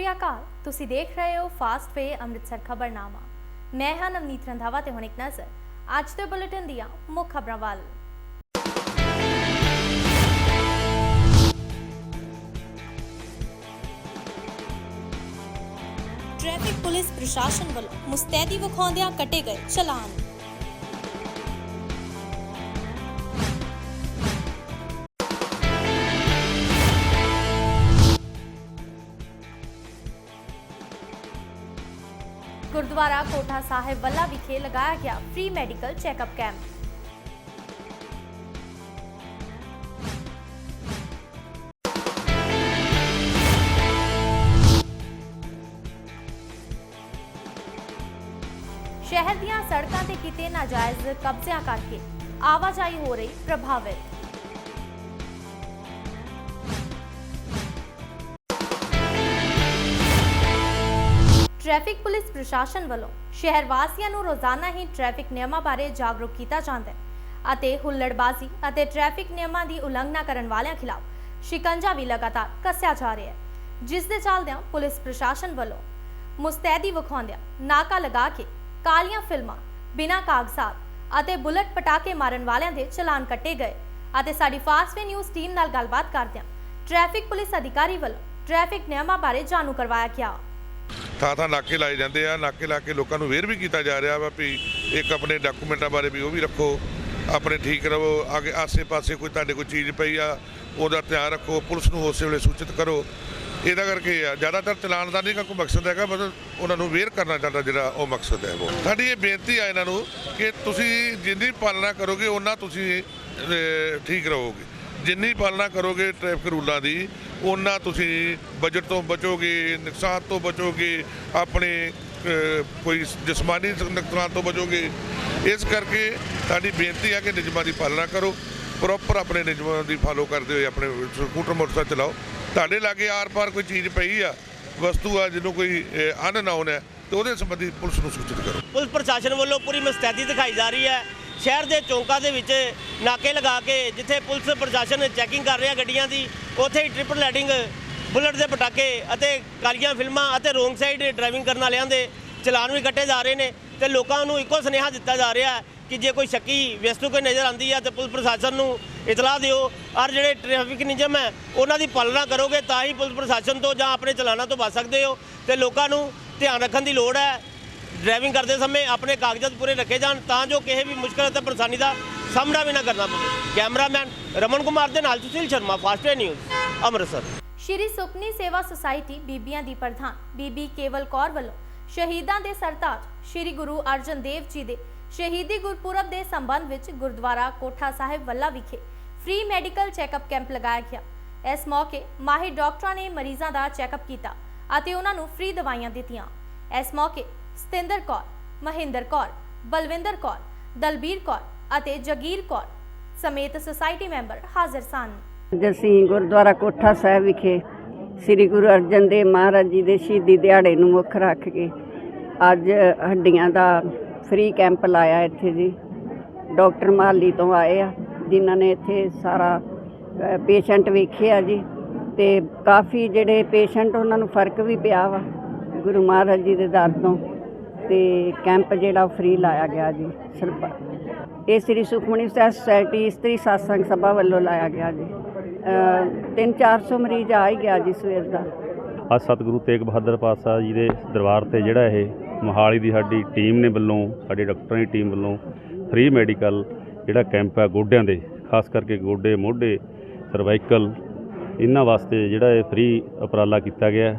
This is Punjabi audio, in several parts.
ਸ਼੍ਰੀ ਅਕਾਲ। ਤੁਸੀਂ ਦੇਖ ਰਹੇ ਹੋ ਫਾਸਟ ਵੇ ਅੰਮ੍ਰਿਤਸਰ ਖਬਰਨਾਮਾ। ਮੈਂ ਹਾਂ ਨਵਨੀਤ ਰੰਧਾਵਾ ਤੇ ਹੁਣ ਇੱਕ ਨਜ਼ਰ। ਅੱਜ ਦੇ ਬੁਲੇਟਿਨ ਦੀਆਂ ਮੁੱਖ ਖਬਰਾਂ ਵੱਲ। ਟ੍ਰੈਫਿਕ ਪੁਲਿਸ ਪ੍ਰਸ਼ਾਸਨ ਵੱਲੋਂ ਮੁਸਤੈਦੀ ਵਿਖਾਉਂਦਿਆਂ ਕੱਟੇ ਗਏ ਚਲਾਨ। ਗੁਰਦੁਆਰਾ ਕੋਠਾ ਸਾਹਿਬ ਵੱਲਾ ਵਿਖੇ ਲਗਾਇਆ ਗਿਆ ਫ੍ਰੀ ਮੈਡੀਕਲ ਚੈੱਕਅਪ ਕੈਂਪ ਸ਼ਹਿਰ ਦੀਆਂ ਸੜਕਾਂ ਤੇ ਕਿਤੇ ਨਾਜਾਇਜ਼ ਕਬਜ਼ਿਆਂ ਕਰਕੇ ਆਵਾਜਾਈ ਹੋ ਰਹੀ ਪ੍ਰਭਾਵਿਤ। ਟ੍ਰੈਫਿਕ ਪੁਲਿਸ ਪ੍ਰਸ਼ਾਸਨ ਵੱਲੋਂ ਸ਼ਹਿਰ ਵਾਸੀਆਂ ਨੂੰ ਰੋਜ਼ਾਨਾ ਹੀ ਟ੍ਰੈਫਿਕ ਨਿਯਮਾਂ ਬਾਰੇ ਜਾਗਰੂਕ ਕੀਤਾ ਜਾਂਦਾ ਹੈ ਅਤੇ ਹੁੱਲੜਬਾਜ਼ੀ ਅਤੇ ਟ੍ਰੈਫਿਕ ਨਿਯਮਾਂ ਦੀ ਉਲੰਘਣਾ ਕਰਨ ਵਾਲਿਆਂ ਖਿਲਾਫ ਸ਼ਿਕੰਜਾ ਵੀ ਲਗਾਤਾਰ ਕੱਸਿਆ ਜਾ ਰਿਹਾ ਹੈ। ਜਿਸ ਦੇ ਚੱਲਦਿਆਂ ਪੁਲਿਸ ਪ੍ਰਸ਼ਾਸਨ ਵੱਲੋਂ ਮੁਸਤੈਦੀ ਵਿਖਾਉਂਦਿਆਂ ਨਾਕਾ ਲਗਾ ਕੇ ਕਾਲੀਆਂ ਫਿਲਮਾਂ, ਬਿਨਾਂ ਕਾਗਜ਼ਾਤ ਅਤੇ ਬੁਲਟ ਪਟਾਕੇ ਮਾਰਨ ਵਾਲਿਆਂ ਦੇ ਚਲਾਨ ਕੱਟੇ ਗਏ ਅਤੇ ਸਾਡੀ ਫਾਸਟਵੇ ਨਿਊਜ਼ ਟੀਮ ਨਾਲ ਗੱਲਬਾਤ ਕਰਦਿਆਂ ਟ੍ਰੈਫਿਕ ਪੁਲਿਸ ਅਧਿਕਾਰੀ ਵੱਲੋਂ ਟ੍ਰੈਫਿਕ ਨਿਯਮਾਂ ਬਾਰੇ ਜਾਣੂ ਕਰਵਾਇਆ ਗਿਆ। ਥਾਂ ਥਾਂ ਨਾਕੇ ਲਾਏ ਜਾਂਦੇ ਆ, ਨਾਕੇ ਲਾ ਕੇ ਲੋਕਾਂ ਨੂੰ ਵੇਰ ਵੀ ਕੀਤਾ ਜਾ ਰਿਹਾ ਵਾ ਵੀ ਇੱਕ ਆਪਣੇ ਡਾਕੂਮੈਂਟਾਂ ਬਾਰੇ ਵੀ ਉਹ ਵੀ ਰੱਖੋ, ਆਪਣੇ ਠੀਕ ਰਹੋ ਆਗੇ ਆਸੇ-ਪਾਸੇ ਕੋਈ ਤੁਹਾਡੇ ਕੋਈ ਚੀਜ਼ ਪਈ ਆ, ਉਹਦਾ ਧਿਆਨ ਰੱਖੋ, ਪੁਲਿਸ ਨੂੰ ਉਸੇ ਵੇਲੇ ਸੂਚਿਤ ਕਰੋ। ਇਹਦਾ ਕਰਕੇ ਆ, ਜ਼ਿਆਦਾਤਰ ਚਲਾਨ ਦਾ ਨਹੀਂ ਗਾ ਕੋਈ ਮਕਸਦ ਹੈਗਾ, ਮਤਲਬ ਉਹਨਾਂ ਨੂੰ ਵੇਰ ਕਰਨਾ ਚਾਹੁੰਦਾ ਜਿਹੜਾ ਉਹ ਮਕਸਦ ਹੈ ਉਹ। ਸਾਡੀ ਇਹ ਬੇਨਤੀ ਆ ਇਹਨਾਂ ਨੂੰ ਕਿ ਤੁਸੀਂ ਜਿੰਨੀ ਪਾਲਣਾ ਕਰੋਗੇ, ਉਹਨਾਂ ਤੁਸੀਂ ਠੀਕ ਰਹੋਗੇ। ਜਿੰਨੀ ਪਾਲਣਾ ਕਰੋਗੇ ਟ੍ਰੈਫਿਕ ਰੂਲਾਂ ਦੀ ਉਹਨਾਂ ਤੁਸੀਂ ਬਜਟ ਤੋਂ ਬਚੋਗੇ, ਨੁਕਸਾਨ ਤੋਂ ਬਚੋਗੇ, ਆਪਣੇ ਕੋਈ ਜਿਸਮਾਨੀ ਨੁਕਸਾਨ ਤੋਂ ਬਚੋਗੇ। ਇਸ ਕਰਕੇ ਸਾਡੀ ਬੇਨਤੀ ਹੈ ਕਿ ਨਿਯਮਾਂ ਦੀ ਪਾਲਣਾ ਕਰੋ ਪ੍ਰੋਪਰ ਆਪਣੇ ਨਿਯਮਾਂ ਦੀ ਫਾਲੋ ਕਰਦੇ ਹੋਏ ਆਪਣੇ ਸਕੂਟਰ ਮੋਟਰਸਾਈਕਲ ਚਲਾਓ। ਤੁਹਾਡੇ ਲਾਗੇ ਆਰ-ਪਾਰ ਕੋਈ ਚੀਜ਼ ਪਈ ਆ, ਵਸਤੂ ਆ, ਜਿਹਨੂੰ ਕੋਈ ਅਨਨਾਉਨ ਹੈ ਤੇ ਉਹਦੇ ਸੰਬੰਧੀ ਪੁਲਿਸ ਨੂੰ ਸੂਚਿਤ ਕਰੋ। ਪੁਲਿਸ ਪ੍ਰਸ਼ਾਸਨ ਵੱਲੋਂ ਪੂਰੀ ਮੁਸਤੈਦੀ ਦਿਖਾਈ ਜਾ ਰਹੀ ਹੈ। ਸ਼ਹਿਰ ਦੇ ਚੌਂਕਾਂ ਦੇ ਵਿੱਚ ਨਾਕੇ ਲਗਾ ਕੇ ਜਿੱਥੇ ਪੁਲਿਸ ਪ੍ਰਸ਼ਾਸਨ ਚੈਕਿੰਗ ਕਰ ਰਿਹਾ ਗੱਡੀਆਂ ਦੀ, ਉੱਥੇ ਹੀ ਟ੍ਰਿਪਲ ਲੈਡਿੰਗ ਬੁਲਟ ਦੇ ਪਟਾਕੇ ਅਤੇ ਕਾਲੀਆਂ ਫਿਲਮਾਂ ਅਤੇ ਰੋਂਗ ਸਾਈਡ ਡਰਾਈਵਿੰਗ ਕਰਨ ਵਾਲਿਆਂ ਦੇ ਚਲਾਨ ਵੀ ਕੱਟੇ ਜਾ ਰਹੇ ਨੇ ਤੇ ਲੋਕਾਂ ਨੂੰ ਇੱਕੋ ਸੁਨੇਹਾ ਦਿੱਤਾ ਜਾ ਰਿਹਾ ਕਿ ਜੇ ਕੋਈ ਸ਼ੱਕੀ ਵਸਤੂ ਕੋਈ ਨਜ਼ਰ ਆਉਂਦੀ ਹੈ ਤੇ ਪੁਲਿਸ ਪ੍ਰਸ਼ਾਸਨ ਨੂੰ ਇਤਲਾਹ ਦਿਓ। ਔਰ ਜਿਹੜੇ ਟ੍ਰੈਫਿਕ ਨਿਯਮ ਹੈ, ਉਹਨਾਂ ਦੀ ਪਾਲਣਾ ਕਰੋਗੇ ਤਾਂ ਹੀ ਪੁਲਿਸ ਪ੍ਰਸ਼ਾਸਨ ਤੋਂ ਜਾਂ ਆਪਣੇ ਚਲਾਨਾਂ ਤੋਂ ਬਚ ਸਕਦੇ ਹੋ ਤੇ ਲੋਕਾਂ ਨੂੰ ਧਿਆਨ ਰੱਖਣ ਦੀ ਲੋੜ ਹੈ। ਡਰਾਈਵਿੰਗ ਕਰਦੇ ਸਮੇਂ ਆਪਣੇ ਕਾਗਜ਼ਾਤ ਪੂਰੇ ਰੱਖੇ ਜਾਣ ਤਾਂ ਜੋ ਕਿਸੇ ਵੀ ਮੁਸ਼ਕਲ ਅਤੇ ਪਰੇਸ਼ਾਨੀ ਦਾ ਸਾਹਮਣਾ ਵੀ ਨਾ ਕਰਨਾ ਪਵੇ। ਕੈਮਰਾਮੈਨ ਰਮਨ ਕੁਮਾਰ ਦੇ ਨਾਲ ਸੁਸ਼ੀਲ ਸ਼ਰਮਾ ਫਾਸਟਵੇ ਨਿਊਜ਼, ਅੰਮ੍ਰਿਤਸਰ। ਸ਼੍ਰੀ ਸੁਪਨੀ ਸੇਵਾ ਸੁਸਾਇਟੀ ਬੀਬੀਆਂ ਦੀ ਪ੍ਰਧਾਨ, ਬੀਬੀ ਕੇਵਲ ਕੌਰ ਵੱਲੋਂ ਸ਼ਹੀਦਾਂ ਦੇ ਸਰਤਾਜ ਸ਼੍ਰੀ ਗੁਰੂ ਅਰਜਨ ਦੇਵ ਜੀ ਦੇ ਸ਼ਹੀਦੀ ਗੁਰਪੁਰਬ ਦੇ ਸੰਬੰਧ ਵਿੱਚ ਗੁਰਦੁਆਰਾ ਕੋਠਾ ਸਾਹਿਬ ਵੱਲਾ ਵਿਖੇ ਫ੍ਰੀ ਮੈਡੀਕਲ ਚੈੱਕਅਪ ਕੈਂਪ ਲਗਾਇਆ ਗਿਆ। ਇਸ ਮੌਕੇ ਮਾਹਿਰ ਡਾਕਟਰਾਂ ਨੇ ਮਰੀਜ਼ਾਂ ਦਾ ਚੈੱਕਅਪ ਕੀਤਾ ਅਤੇ ਉਹਨਾਂ ਨੂੰ ਫ੍ਰੀ ਦਵਾਈਆਂ ਦਿੱਤੀਆਂ। ਇਸ ਮੌਕੇ ਸਤਿੰਦਰ ਕੌਰ, ਮਹਿੰਦਰ ਕੌਰ, ਬਲਵਿੰਦਰ ਕੌਰ, ਦਲਬੀਰ ਕੌਰ ਅਤੇ ਜਗੀਰ ਕੌਰ ਸਮੇਤ ਸੁਸਾਇਟੀ ਮੈਂਬਰ ਹਾਜ਼ਰ ਸਨ। ਅੱਜ ਅਸੀਂ ਗੁਰਦੁਆਰਾ ਕੋਠਾ ਸਾਹਿਬ ਵਿਖੇ ਸ੍ਰੀ ਗੁਰੂ ਅਰਜਨ ਦੇਵ ਮਹਾਰਾਜ ਜੀ ਦੇ ਸ਼ਹੀਦੀ ਦਿਹਾੜੇ ਨੂੰ ਮੁੱਖ ਰੱਖ ਕੇ ਅੱਜ ਹੱਡੀਆਂ ਦਾ ਫ੍ਰੀ ਕੈਂਪ ਲਾਇਆ ਇੱਥੇ ਜੀ। ਡਾਕਟਰ ਮਾਲੀ ਤੋਂ ਆਏ ਆ, ਜਿਨ੍ਹਾਂ ਨੇ ਇੱਥੇ ਸਾਰਾ ਪੇਸ਼ੈਂਟ ਵੇਖਿਆ ਜੀ ਤੇ ਕਾਫੀ ਜਿਹੜੇ ਪੇਸ਼ੈਂਟ ਉਹਨਾਂ ਨੂੰ ਫ਼ਰਕ ਵੀ ਪਿਆ ਵਾ ਗੁਰੂ ਮਹਾਰਾਜ ਜੀ ਦੇ ਦਰ ਤੋਂ। ਤੇ ਕੈਂਪ ਜਿਹੜਾ ਫ੍ਰੀ ਲਾਇਆ ਗਿਆ ਜੀ ਸਰਪਾ ਇਹ ਸ੍ਰੀ ਸੁਖਮਨੀ ਸਾਹਿਬ ਸੁਸਾਇਟੀ, ਇਸਤਰੀ satsang ਸਭਾ ਵੱਲੋਂ ਲਾਇਆ ਗਿਆ ਜੀ। 3-400 ਮਰੀਜ਼ ਆ ਹੀ ਗਿਆ ਜੀ ਸਵੇਰ ਦਾ। ਅੱਜ ਸਤਿਗੁਰੂ ਤੇਗ ਬਹਾਦਰ ਪਾਤਸ਼ਾਹ ਜੀ ਦੇ ਦਰਬਾਰ ਤੇ ਜਿਹੜਾ ਇਹ ਮੋਹਾਲੀ ਦੀ ਸਾਡੀ ਟੀਮ ਨੇ ਵੱਲੋਂ, ਸਾਡੇ ਡਾਕਟਰਾਂ ਦੀ ਟੀਮ ਵੱਲੋਂ ਫ੍ਰੀ ਮੈਡੀਕਲ ਜਿਹੜਾ ਕੈਂਪ ਹੈ ਗੋਡਿਆਂ ਦੇ, ਖਾਸ ਕਰਕੇ ਗੋਡੇ, ਮੋਢੇ, ਸਰਵਾਈਕਲ, ਇਹਨਾਂ ਵਾਸਤੇ ਜਿਹੜਾ ਇਹ ਫ੍ਰੀ ਉਪਰਾਲਾ ਕੀਤਾ ਗਿਆ।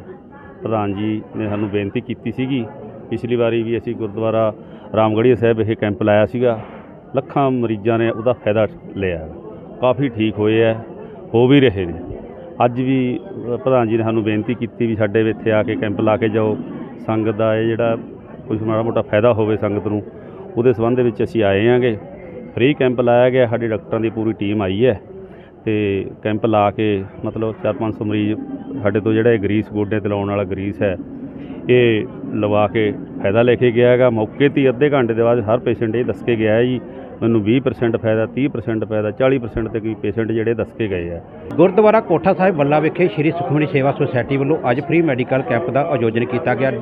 ਪ੍ਰਧਾਨ ਜੀ ਨੇ ਸਾਨੂੰ ਬੇਨਤੀ ਕੀਤੀ ਸੀਗੀ ਪਿਛਲੀ ਵਾਰੀ ਵੀ ਅਸੀਂ ਗੁਰਦੁਆਰਾ ਰਾਮਗੜ੍ਹੀਆ ਸਾਹਿਬ ਇਹ ਕੈਂਪ ਲਾਇਆ ਸੀਗਾ, ਲੱਖਾਂ ਮਰੀਜ਼ਾਂ ਨੇ ਉਹਦਾ ਫਾਇਦਾ ਲਿਆ। ਕਾਫੀ ਠੀਕ ਹੋਏ ਹੈ ਹੋ ਵੀ ਰਹੇ ਨੇ। ਅੱਜ ਵੀ ਪ੍ਰਧਾਨ ਜੀ ਨੇ ਸਾਨੂੰ ਬੇਨਤੀ ਕੀਤੀ ਵੀ ਸਾਡੇ ਇੱਥੇ ਆ ਕੇ ਕੈਂਪ ਲਾ ਕੇ ਜਾਓ। ਸੰਗਤ ਦਾ ਇਹ ਜਿਹੜਾ ਕੁਝ ਮਾੜਾ ਮੋਟਾ ਫਾਇਦਾ ਹੋਵੇ ਸੰਗਤ ਨੂੰ, ਉਹਦੇ ਸੰਬੰਧ ਵਿੱਚ ਅਸੀਂ ਆਏ ਆਂਗੇ। ਫ੍ਰੀ ਕੈਂਪ ਲਾਇਆ ਗਿਆ, ਸਾਡੇ ਡਾਕਟਰਾਂ ਦੀ ਪੂਰੀ ਟੀਮ ਆਈ ਹੈ। ਤੇ ਕੈਂਪ ਲਾ ਕੇ ਮਤਲਬ 4-500 ਮਰੀਜ਼ ਸਾਡੇ ਤੋਂ ਜਿਹੜਾ ਇਹ ਗਰੀਸ ਗੋਡੇ ਤੇ ਲਾਉਣ ਵਾਲਾ ਗਰੀਸ ਹੈ ਇਹ ਲਵਾ ਕੇ ਫਾਇਦਾ ਲੈ ਕੇ ਗਿਆ ਹੈਗਾ। ਮੌਕੇ 'ਤੇ ਹੀ ਅੱਧੇ ਘੰਟੇ ਦੇ ਬਾਅਦ ਹਰ ਪੇਸ਼ੈਂਟ ਇਹ ਦੱਸ ਕੇ ਗਿਆ ਹੈ ਜੀ, ਮੈਨੂੰ 20% ਫਾਇਦਾ 30% ਫਾਇਦਾ 40% ਤੇ ਕੋਈ ਪੇਸ਼ੈਂਟ ਜਿਹੜੇ ਦੱਸ ਕੇ ਗਏ ਆ। ਗੁਰਦੁਆਰਾ ਕੋਠਾ ਸਾਹਿਬ ਬੱਲਾ ਵਿਖੇ ਸ਼੍ਰੀ ਸੁਖਮਨੀ ਸੇਵਾ ਸੁਸਾਇਟੀ ਵੱਲੋਂ ਅੱਜ ਫ੍ਰੀ ਮੈਡੀਕਲ ਕੈਂਪ ਦਾ ਆਯੋਜਨ ਕੀਤਾ ਗਿਆ।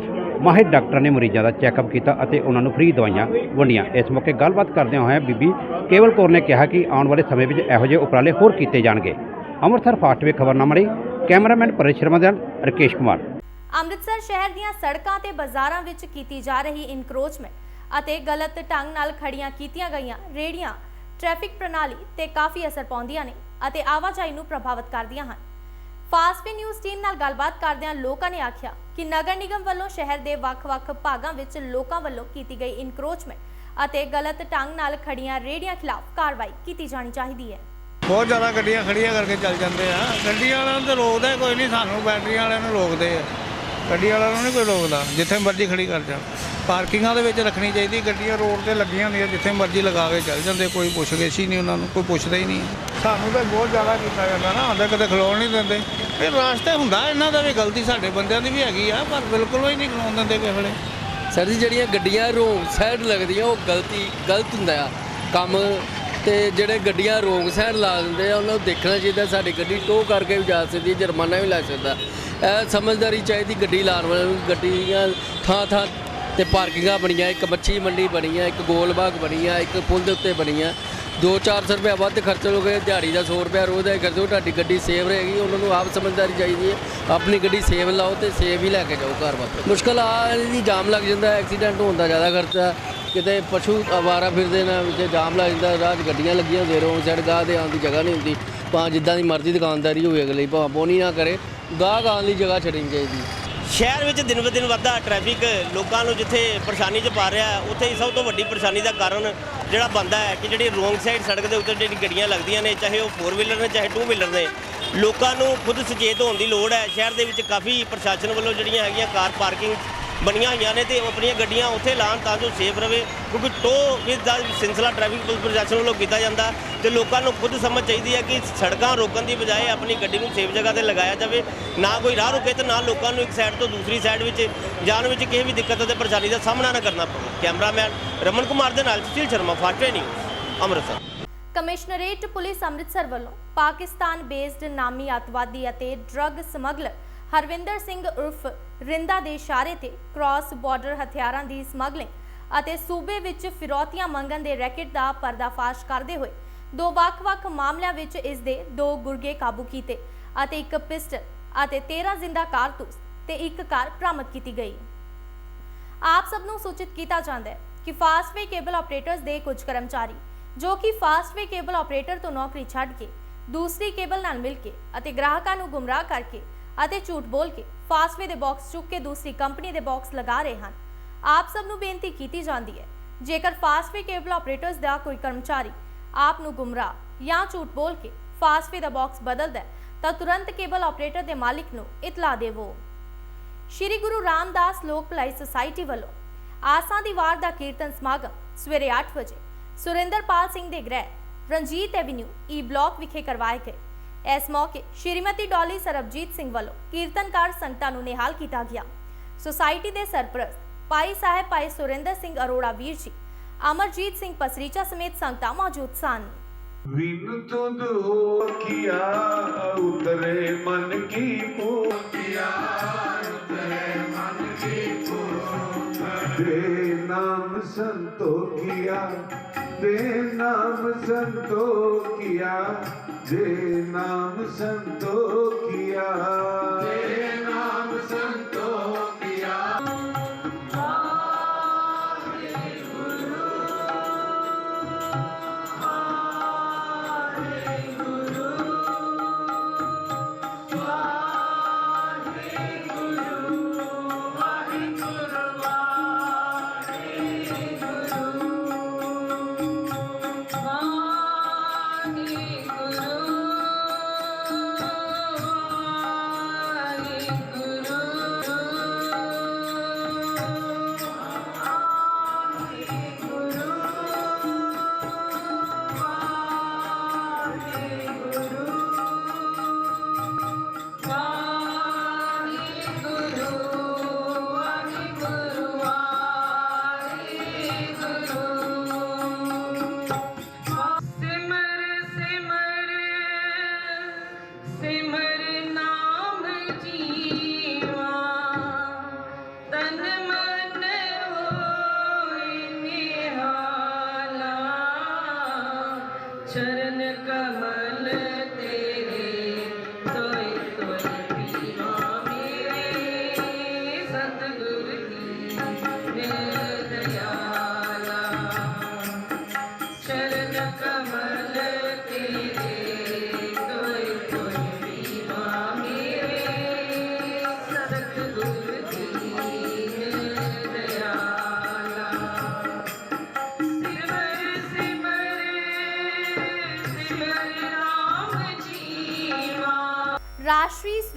ਮਾਹਿਰ ਡਾਕਟਰਾਂ ਨੇ ਮਰੀਜ਼ਾਂ ਦਾ ਚੈੱਕਅਪ ਕੀਤਾ ਅਤੇ ਉਹਨਾਂ ਨੂੰ ਫ੍ਰੀ ਦਵਾਈਆਂ ਵੰਡੀਆਂ। ਇਸ ਮੌਕੇ ਗੱਲਬਾਤ ਕਰਦਿਆਂ ਹੋਇਆਂ ਬੀਬੀ ਕੇਵਲ ਕੌਰ ਨੇ ਕਿਹਾ ਕਿ ਆਉਣ ਵਾਲੇ ਸਮੇਂ ਵਿੱਚ ਇਹੋ ਜਿਹੇ ਉਪਰਾਲੇ ਹੋਰ ਕੀਤੇ ਜਾਣਗੇ। ਅੰਮ੍ਰਿਤਸਰ ਫਾਸਟਵੇ ਖਬਰਨਾਮਾ ਲਈ ਕੈਮਰਾਮੈਨ ਪਰੇਸ਼ ਸ਼ਰਮਾ ਦੇ ਨਾਲ ਰਕੇਸ਼ ਕੁਮਾਰ। ਅੰਮ੍ਰਿਤਸਰ ਸ਼ਹਿਰ ਦੀਆਂ ਸੜਕਾਂ ਤੇ ਬਾਜ਼ਾਰਾਂ ਵਿੱਚ ਕੀਤੀ ਜਾ ਰਹੀ ਇਨਕਰੋਚਮੈਂਟ ਅਤੇ ਗਲਤ ਢੰਗ ਨਾਲ ਖੜੀਆਂ ਕੀਤੀਆਂ ਗਈਆਂ ਰੇੜੀਆਂ ਟ੍ਰੈਫਿਕ ਪ੍ਰਣਾਲੀ ਤੇ ਕਾਫੀ ਅਸਰ ਪਾਉਂਦੀਆਂ ਨੇ ਅਤੇ ਆਵਾਜਾਈ ਨੂੰ ਪ੍ਰਭਾਵਿਤ ਕਰਦੀਆਂ ਹਨ। ਫਾਸਟਵੇ ਨਿਊਜ਼ ਟੀਮ ਨਾਲ ਗੱਲਬਾਤ ਕਰਦਿਆਂ ਲੋਕਾਂ ਨੇ ਆਖਿਆ ਕਿ ਨਗਰ ਨਿਗਮ ਵੱਲੋਂ ਸ਼ਹਿਰ ਦੇ ਵੱਖ-ਵੱਖ ਭਾਗਾਂ ਵਿੱਚ ਲੋਕਾਂ ਵੱਲੋਂ ਕੀਤੀ ਗਈ ਇਨਕਰੋਚਮੈਂਟ ਅਤੇ ਗਲਤ ਢੰਗ ਨਾਲ ਖੜੀਆਂ ਰੇੜੀਆਂ ਖਿਲਾਫ ਕਾਰਵਾਈ ਕੀਤੀ ਜਾਣੀ ਚਾਹੀਦੀ ਹੈ। ਬਹੁਤ ਜ਼ਿਆਦਾ ਗੱਡੀਆਂ ਖੜੀਆਂ ਕਰਕੇ ਚੱਲ ਜਾਂਦੇ ਆ। ਗੱਡੀਆਂ ਵਾਲਿਆਂ ਨੂੰ ਤਾਂ ਰੋਕਦਾ ਕੋਈ ਨਹੀਂ, ਸਾਨੂੰ ਬੈਟਰੀਆਂ ਵਾਲਿਆਂ ਨੂੰ ਰੋਕਦੇ ਆ। ਗੱਡੀ ਵਾਲਿਆਂ ਨੂੰ ਨਹੀਂ ਕੋਈ ਰੋਕਦਾ, ਜਿੱਥੇ ਮਰਜ਼ੀ ਖੜੀ ਕਰ ਜਾਣ। ਪਾਰਕਿੰਗਾਂ ਦੇ ਵਿੱਚ ਰੱਖਣੀ ਚਾਹੀਦੀ, ਗੱਡੀਆਂ ਰੋਡ ਤੇ ਲੱਗੀਆਂ ਹੁੰਦੀਆਂ, ਜਿੱਥੇ ਮਰਜ਼ੀ ਲਗਾ ਕੇ ਚੱਲ ਜਾਂਦੇ, ਕੋਈ ਪੁੱਛਗਿੱਛ ਹੀ ਨਹੀਂ ਉਹਨਾਂ ਨੂੰ, ਕੋਈ ਪੁੱਛਦਾ ਹੀ ਨਹੀਂ ਸਾਨੂੰ ਤਾਂ ਬਹੁਤ ਜ਼ਿਆਦਾ ਕੀਤਾ ਜਾਂਦਾ ਨਾ ਆਉਂਦੇ ਕਦੇ ਖਲੋਣ ਨਹੀਂ ਦਿੰਦੇ। ਇਹ ਰਾਸਤੇ ਹੁੰਦਾ, ਇਹਨਾਂ ਦਾ ਵੀ ਗਲਤੀ ਸਾਡੇ ਬੰਦਿਆਂ ਦੀ ਵੀ ਹੈਗੀ ਆ, ਪਰ ਬਿਲਕੁਲ ਹੀ ਨਹੀਂ ਖਲੋਣ ਦਿੰਦੇ ਕਿਸੇ ਵੇਲੇ। ਸਰ ਜੀ, ਜਿਹੜੀਆਂ ਗੱਡੀਆਂ ਰੋਂਗ ਸਾਈਡ ਲੱਗਦੀਆਂ, ਉਹ ਗਲਤੀ, ਗਲਤ ਹੁੰਦਾ ਆ। ਕੰਮ ਤੇ ਜਿਹੜੇ ਗੱਡੀਆਂ ਰੋਂਗ ਸਾਈਡ ਲਾ ਦਿੰਦੇ ਆ, ਉਹਨਾਂ ਨੂੰ ਦੇਖਣਾ ਚਾਹੀਦਾ ਸਾਡੀ ਗੱਡੀ ਟੋ ਕਰਕੇ ਵੀ ਜਾ ਸਕਦੀ ਹੈ, ਜੁਰਮਾਨਾ ਵੀ ਲੱਗ ਸਕਦਾ। ਇਹ ਸਮਝਦਾਰੀ ਚਾਹੀਦੀ ਗੱਡੀ ਲਾਉਣ ਵਾਲਿਆਂ ਨੂੰ, ਗੱਡੀਆਂ ਥਾਂ ਥਾਂ ਤੇ ਪਾਰਕਿੰਗਾਂ ਬਣੀਆਂ, ਇੱਕ ਮੱਛੀ ਮੰਡੀ ਬਣੀ ਆ ਇੱਕ ਗੋਲ ਬਾਗ ਬਣੀ ਆ ਇੱਕ ਪੁਲ ਦੇ ਉੱਤੇ ਬਣੀ ਆ 2-400 ਰੁਪਏ ਵੱਧ ਖਰਚ ਲੋਗੇ ਦਿਹਾੜੀ ਦਾ 100 ਰੁਪਏ ਰੋਜ਼ ਦਾ ਹੀ ਖਰਚੋ ਤੁਹਾਡੀ ਗੱਡੀ ਸੇਵ ਰਹੇਗੀ, ਉਹਨਾਂ ਨੂੰ ਆਪ ਸਮਝਦਾਰੀ ਚਾਹੀਦੀ ਹੈ। ਆਪਣੀ ਗੱਡੀ ਸੇਵ ਲਾਓ ਤੇ ਸੇਵ ਹੀ ਲੈ ਕੇ ਜਾਓ ਘਰ ਵਾਪਸ। ਮੁਸ਼ਕਲ ਆ, ਇਹਦੀ ਜਾਮ ਲੱਗ ਜਾਂਦਾ, ਐਕਸੀਡੈਂਟ ਹੋਣ ਦਾ ਜ਼ਿਆਦਾ ਖਰਚਾ। ਕਿਤੇ ਪਸ਼ੂ ਆਵਾਰਾ ਫਿਰਦੇ ਨੇ, ਵਿੱਚ ਜਾਮ ਲੱਗ ਜਾਂਦਾ, ਰਾਹ 'ਚ ਗੱਡੀਆਂ ਲੱਗੀਆਂ ਹੁੰਦੀਆਂ, ਰੋਂਗ ਸਾਈਡ ਗਾਹ ਦੇ ਆਉਣ ਦੀ ਜਗ੍ਹਾ ਨਹੀਂ ਹੁੰਦੀ। ਭਾਵੇਂ ਜਿੱਦਾਂ ਦੀ ਮਰਜ਼ੀ ਦੁਕਾਨਦਾਰੀ ਹੋਵੇ ਅਗਲੇ ਭਾਵੇਂ ਬੋਨੀ ਨਾ ਕਰੇ, ਗਾਹ ਆਉਣ ਦੀ ਜਗ੍ਹਾ ਛੱਡਣੀ ਚਾਹੀਦੀ। ਸ਼ਹਿਰ ਵਿੱਚ ਦਿਨ ਬ ਦਿਨ ਵੱਧਦਾ ਟ੍ਰੈਫਿਕ ਲੋਕਾਂ ਨੂੰ ਜਿੱਥੇ ਪਰੇਸ਼ਾਨੀ 'ਚ ਪਾ ਰਿਹਾ, ਉੱਥੇ ਹੀ ਸਭ ਤੋਂ ਵੱਡੀ ਪਰੇਸ਼ਾਨੀ ਦਾ ਕਾਰਨ ਜਿਹੜਾ ਬੰਦਾ ਹੈ ਕਿ ਜਿਹੜੀ ਰੋਂਗ ਸਾਈਡ ਸੜਕ ਦੇ ਉੱਤੇ ਜਿਹੜੀ ਗੱਡੀਆਂ ਲੱਗਦੀਆਂ ਨੇ, ਚਾਹੇ ਉਹ 4 ਵੀਲਰ ਨੇ, ਚਾਹੇ 2 ਵੀਲਰ ਨੇ, ਲੋਕਾਂ ਨੂੰ ਖੁਦ ਸੁਚੇਤ ਹੋਣ ਦੀ ਲੋੜ ਹੈ। ਸ਼ਹਿਰ ਦੇ ਵਿੱਚ ਕਾਫੀ ਪ੍ਰਸ਼ਾਸਨ ਵੱਲੋਂ ਜਿਹੜੀਆਂ ਹੈਗੀਆਂ ਕਾਰ ਪਾਰਕਿੰਗ ਬਣੀਆਂ ਹੋਈਆਂ ਨੇ ਤੇ ਆਪਣੀਆਂ ਗੱਡੀਆਂ ਉੱਥੇ ਲਾਉਣ ਤਾਂ ਜੋ ਸੇਫ ਰਵੇ, ਕਿਉਂਕਿ ਟੋ ਵਿਦ ਦਾ ਸਿਲਸਿਲਾ ਟ੍ਰੈਫਿਕ ਪੁਲਿਸ ਪ੍ਰਸ਼ਾਸਨ ਵੱਲੋਂ ਕੀਤਾ ਜਾਂਦਾ ਤੇ ਲੋਕਾਂ ਨੂੰ ਖੁਦ ਸਮਝ ਚਾਹੀਦੀ ਹੈ ਕਿ ਸੜਕਾਂ ਰੋਕਣ ਦੀ ਬਜਾਏ ਆਪਣੀ ਗੱਡੀ ਨੂੰ ਸੇਫ ਜਗ੍ਹਾ ਤੇ ਲਗਾਇਆ ਜਾਵੇ, ਨਾ ਕੋਈ ਰਾਹ ਰੁਕੇ ਤੇ ਨਾ ਲੋਕਾਂ ਨੂੰ ਇੱਕ ਸਾਈਡ ਤੋਂ ਦੂਸਰੀ ਸਾਈਡ ਵਿੱਚ ਜਾਣ ਵਿੱਚ ਕਿਸੇ ਵੀ ਦਿੱਕਤ ਅਤੇ ਪਰੇਸ਼ਾਨੀ ਦਾ ਸਾਹਮਣਾ ਨਾ ਕਰਨਾ ਪਵੇ। ਕੈਮਰਾਮੈਨ ਰਮਨ ਕੁਮਾਰ ਦੇ ਨਾਲ Sushil Sharma Fastway news Amritsar. Commissionerate police Amritsar ਵੱਲੋਂ ਪਾਕਿਸਤਾਨ ਬੇਸਡ ਨਾਮੀ ਅੱਤਵਾਦੀ ਅਤੇ ਡਰੱਗ ਸਮਗਲਰ ਹਰਵਿੰਦਰ ਸਿੰਘ ਉਰਫ ਰਿੰਦਾ ਦੇ ਇਸ਼ਾਰੇ ਤੇ ਕ੍ਰਾਸ ਬਾਰਡਰ ਹਥਿਆਰਾਂ ਦੀ ਸਮਗਲਿੰਗ ਅਤੇ ਸੂਬੇ ਵਿੱਚ ਫਿਰੌਤੀਆਂ ਮੰਗਣ ਦੇ ਰੈਕਟ ਦਾ ਪਰਦਾਫਾਸ਼ ਕਰਦੇ ਹੋਏ ਦੋ ਵੱਖ-ਵੱਖ ਮਾਮਲਿਆਂ ਵਿੱਚ ਇਸ ਦੇ ਦੋ ਗੁਰਗੇ ਕਾਬੂ ਕੀਤੇ ਅਤੇ ਇੱਕ ਪਿਸਟਲ ਅਤੇ 13 ਜ਼ਿੰਦਾ ਕਾਰਤੂਸ ਤੇ ਇੱਕ ਕਾਰ ਬਰਾਮਦ ਕੀਤੀ ਗਈ। ਆਪ ਸਭ ਨੂੰ ਸੂਚਿਤ ਕੀਤਾ ਜਾਂਦਾ ਹੈ ਕਿ ਫਾਸਟਵੇ ਕੇਬਲ ਆਪਰੇਟਰਸ ਦੇ ਕੁਝ ਕਰਮਚਾਰੀ, ਜੋ ਕਿ ਫਾਸਟਵੇ ਕੇਬਲ ਆਪਰੇਟਰ ਤੋਂ ਨੌਕਰੀ ਛੱਡ ਕੇ ਦੂਸਰੀ ਕੇਬਲ ਨਾਲ ਮਿਲ ਕੇ ਅਤੇ ਗ੍ਰਾਹਕਾਂ ਨੂੰ ਗੁੰਮਰਾਹ ਕਰਕੇ ਅਤੇ ਝੂਠ ਬੋਲ ਕੇ ਫਾਸਟਵੇ ਦੇ ਬਾਕਸ ਚੁੱਕ ਕੇ ਦੂਸਰੀ ਕੰਪਨੀ ਦੇ ਬਾਕਸ ਲਗਾ ਰਹੇ ਹਨ। ਆਪ ਸਭ ਨੂੰ ਬੇਨਤੀ ਕੀਤੀ ਜਾਂਦੀ ਹੈ, ਜੇਕਰ ਫਾਸਟਵੇ ਕੇਬਲ ਆਪਰੇਟਰਸ ਦਾ ਕੋਈ ਕਰਮਚਾਰੀ ਆਪ ਨੂੰ ਗੁੰਮਰਾਹ ਜਾਂ ਝੂਠ ਬੋਲ ਕੇ ਫਾਸਟਵੇ ਦਾ ਬਾਕਸ ਬਦਲਦਾ ਤਾਂ ਤੁਰੰਤ ਕੇਬਲ ਆਪਰੇਟਰ ਦੇ ਮਾਲਿਕ ਨੂੰ ਇਤਲਾ ਦੇਵੋ। ਸ਼੍ਰੀ ਗੁਰੂ ਰਾਮਦਾਸ ਲੋਕ ਭਲਾਈ ਸੁਸਾਇਟੀ ਵੱਲੋਂ ਆਸਾਂ ਦੀ ਵਾਰ ਦਾ ਕੀਰਤਨ ਸਮਾਗਮ ਸਵੇਰੇ 8 ਵਜੇ ਸੁਰਿੰਦਰਪਾਲ ਸਿੰਘ ਦੇ ਗ੍ਰਹਿ ਰਣਜੀਤ ਐਵਨਿਊ ਈ ਬਲਾਕ ਵਿਖੇ ਕਰਵਾਏ ਗਏ। ਇਸ ਮੌਕੇ ਸ਼੍ਰੀਮਤੀ ਡੋਲੀ ਸਰਬਜੀਤ ਸਿੰਘ ਵੱਲੋਂ ਕੀਰਤਨਕਾਰ ਸੰਗਤਾਂ ਨੂੰ ਨਿਹਾਲ ਕੀਤਾ ਗਿਆ ਸੁਸਾਇਟੀ ਦੇ ਸਰਪ੍ਰਸਤ ਭਾਈ ਸਾਹਿਬ ਭਾਈ ਸੁਰਿੰਦਰ ਸਿੰਘ ਅਰੋੜਾ ਵੀਰ ਜੀ ਅਮਰਜੀਤ ਸਿੰਘ ਪਸਰੀਚਾ ਸਮੇਤ ਸੰਗਤਾਂ ਮੌਜੂਦ ਸਨ ਵਿਨ ਤੁਧ ਹੋ ਕੀਆ ਉਤਰੇ ਮਨ ਕੀ ਪੂਜਿਆ ਉਤਰੇ ਮਨ ਕੀ ਪੂਜਿਆ ਦੇ ਨਾਮ ਸੰਤੋਖਿਆ ਦੇ ਨਾਮ ਸੰਤੋਖਿਆ ਦੇ ਨਾਮ ਸੰਤੋਖਿਆ ਦੇ ਨਾਮ चरण कमल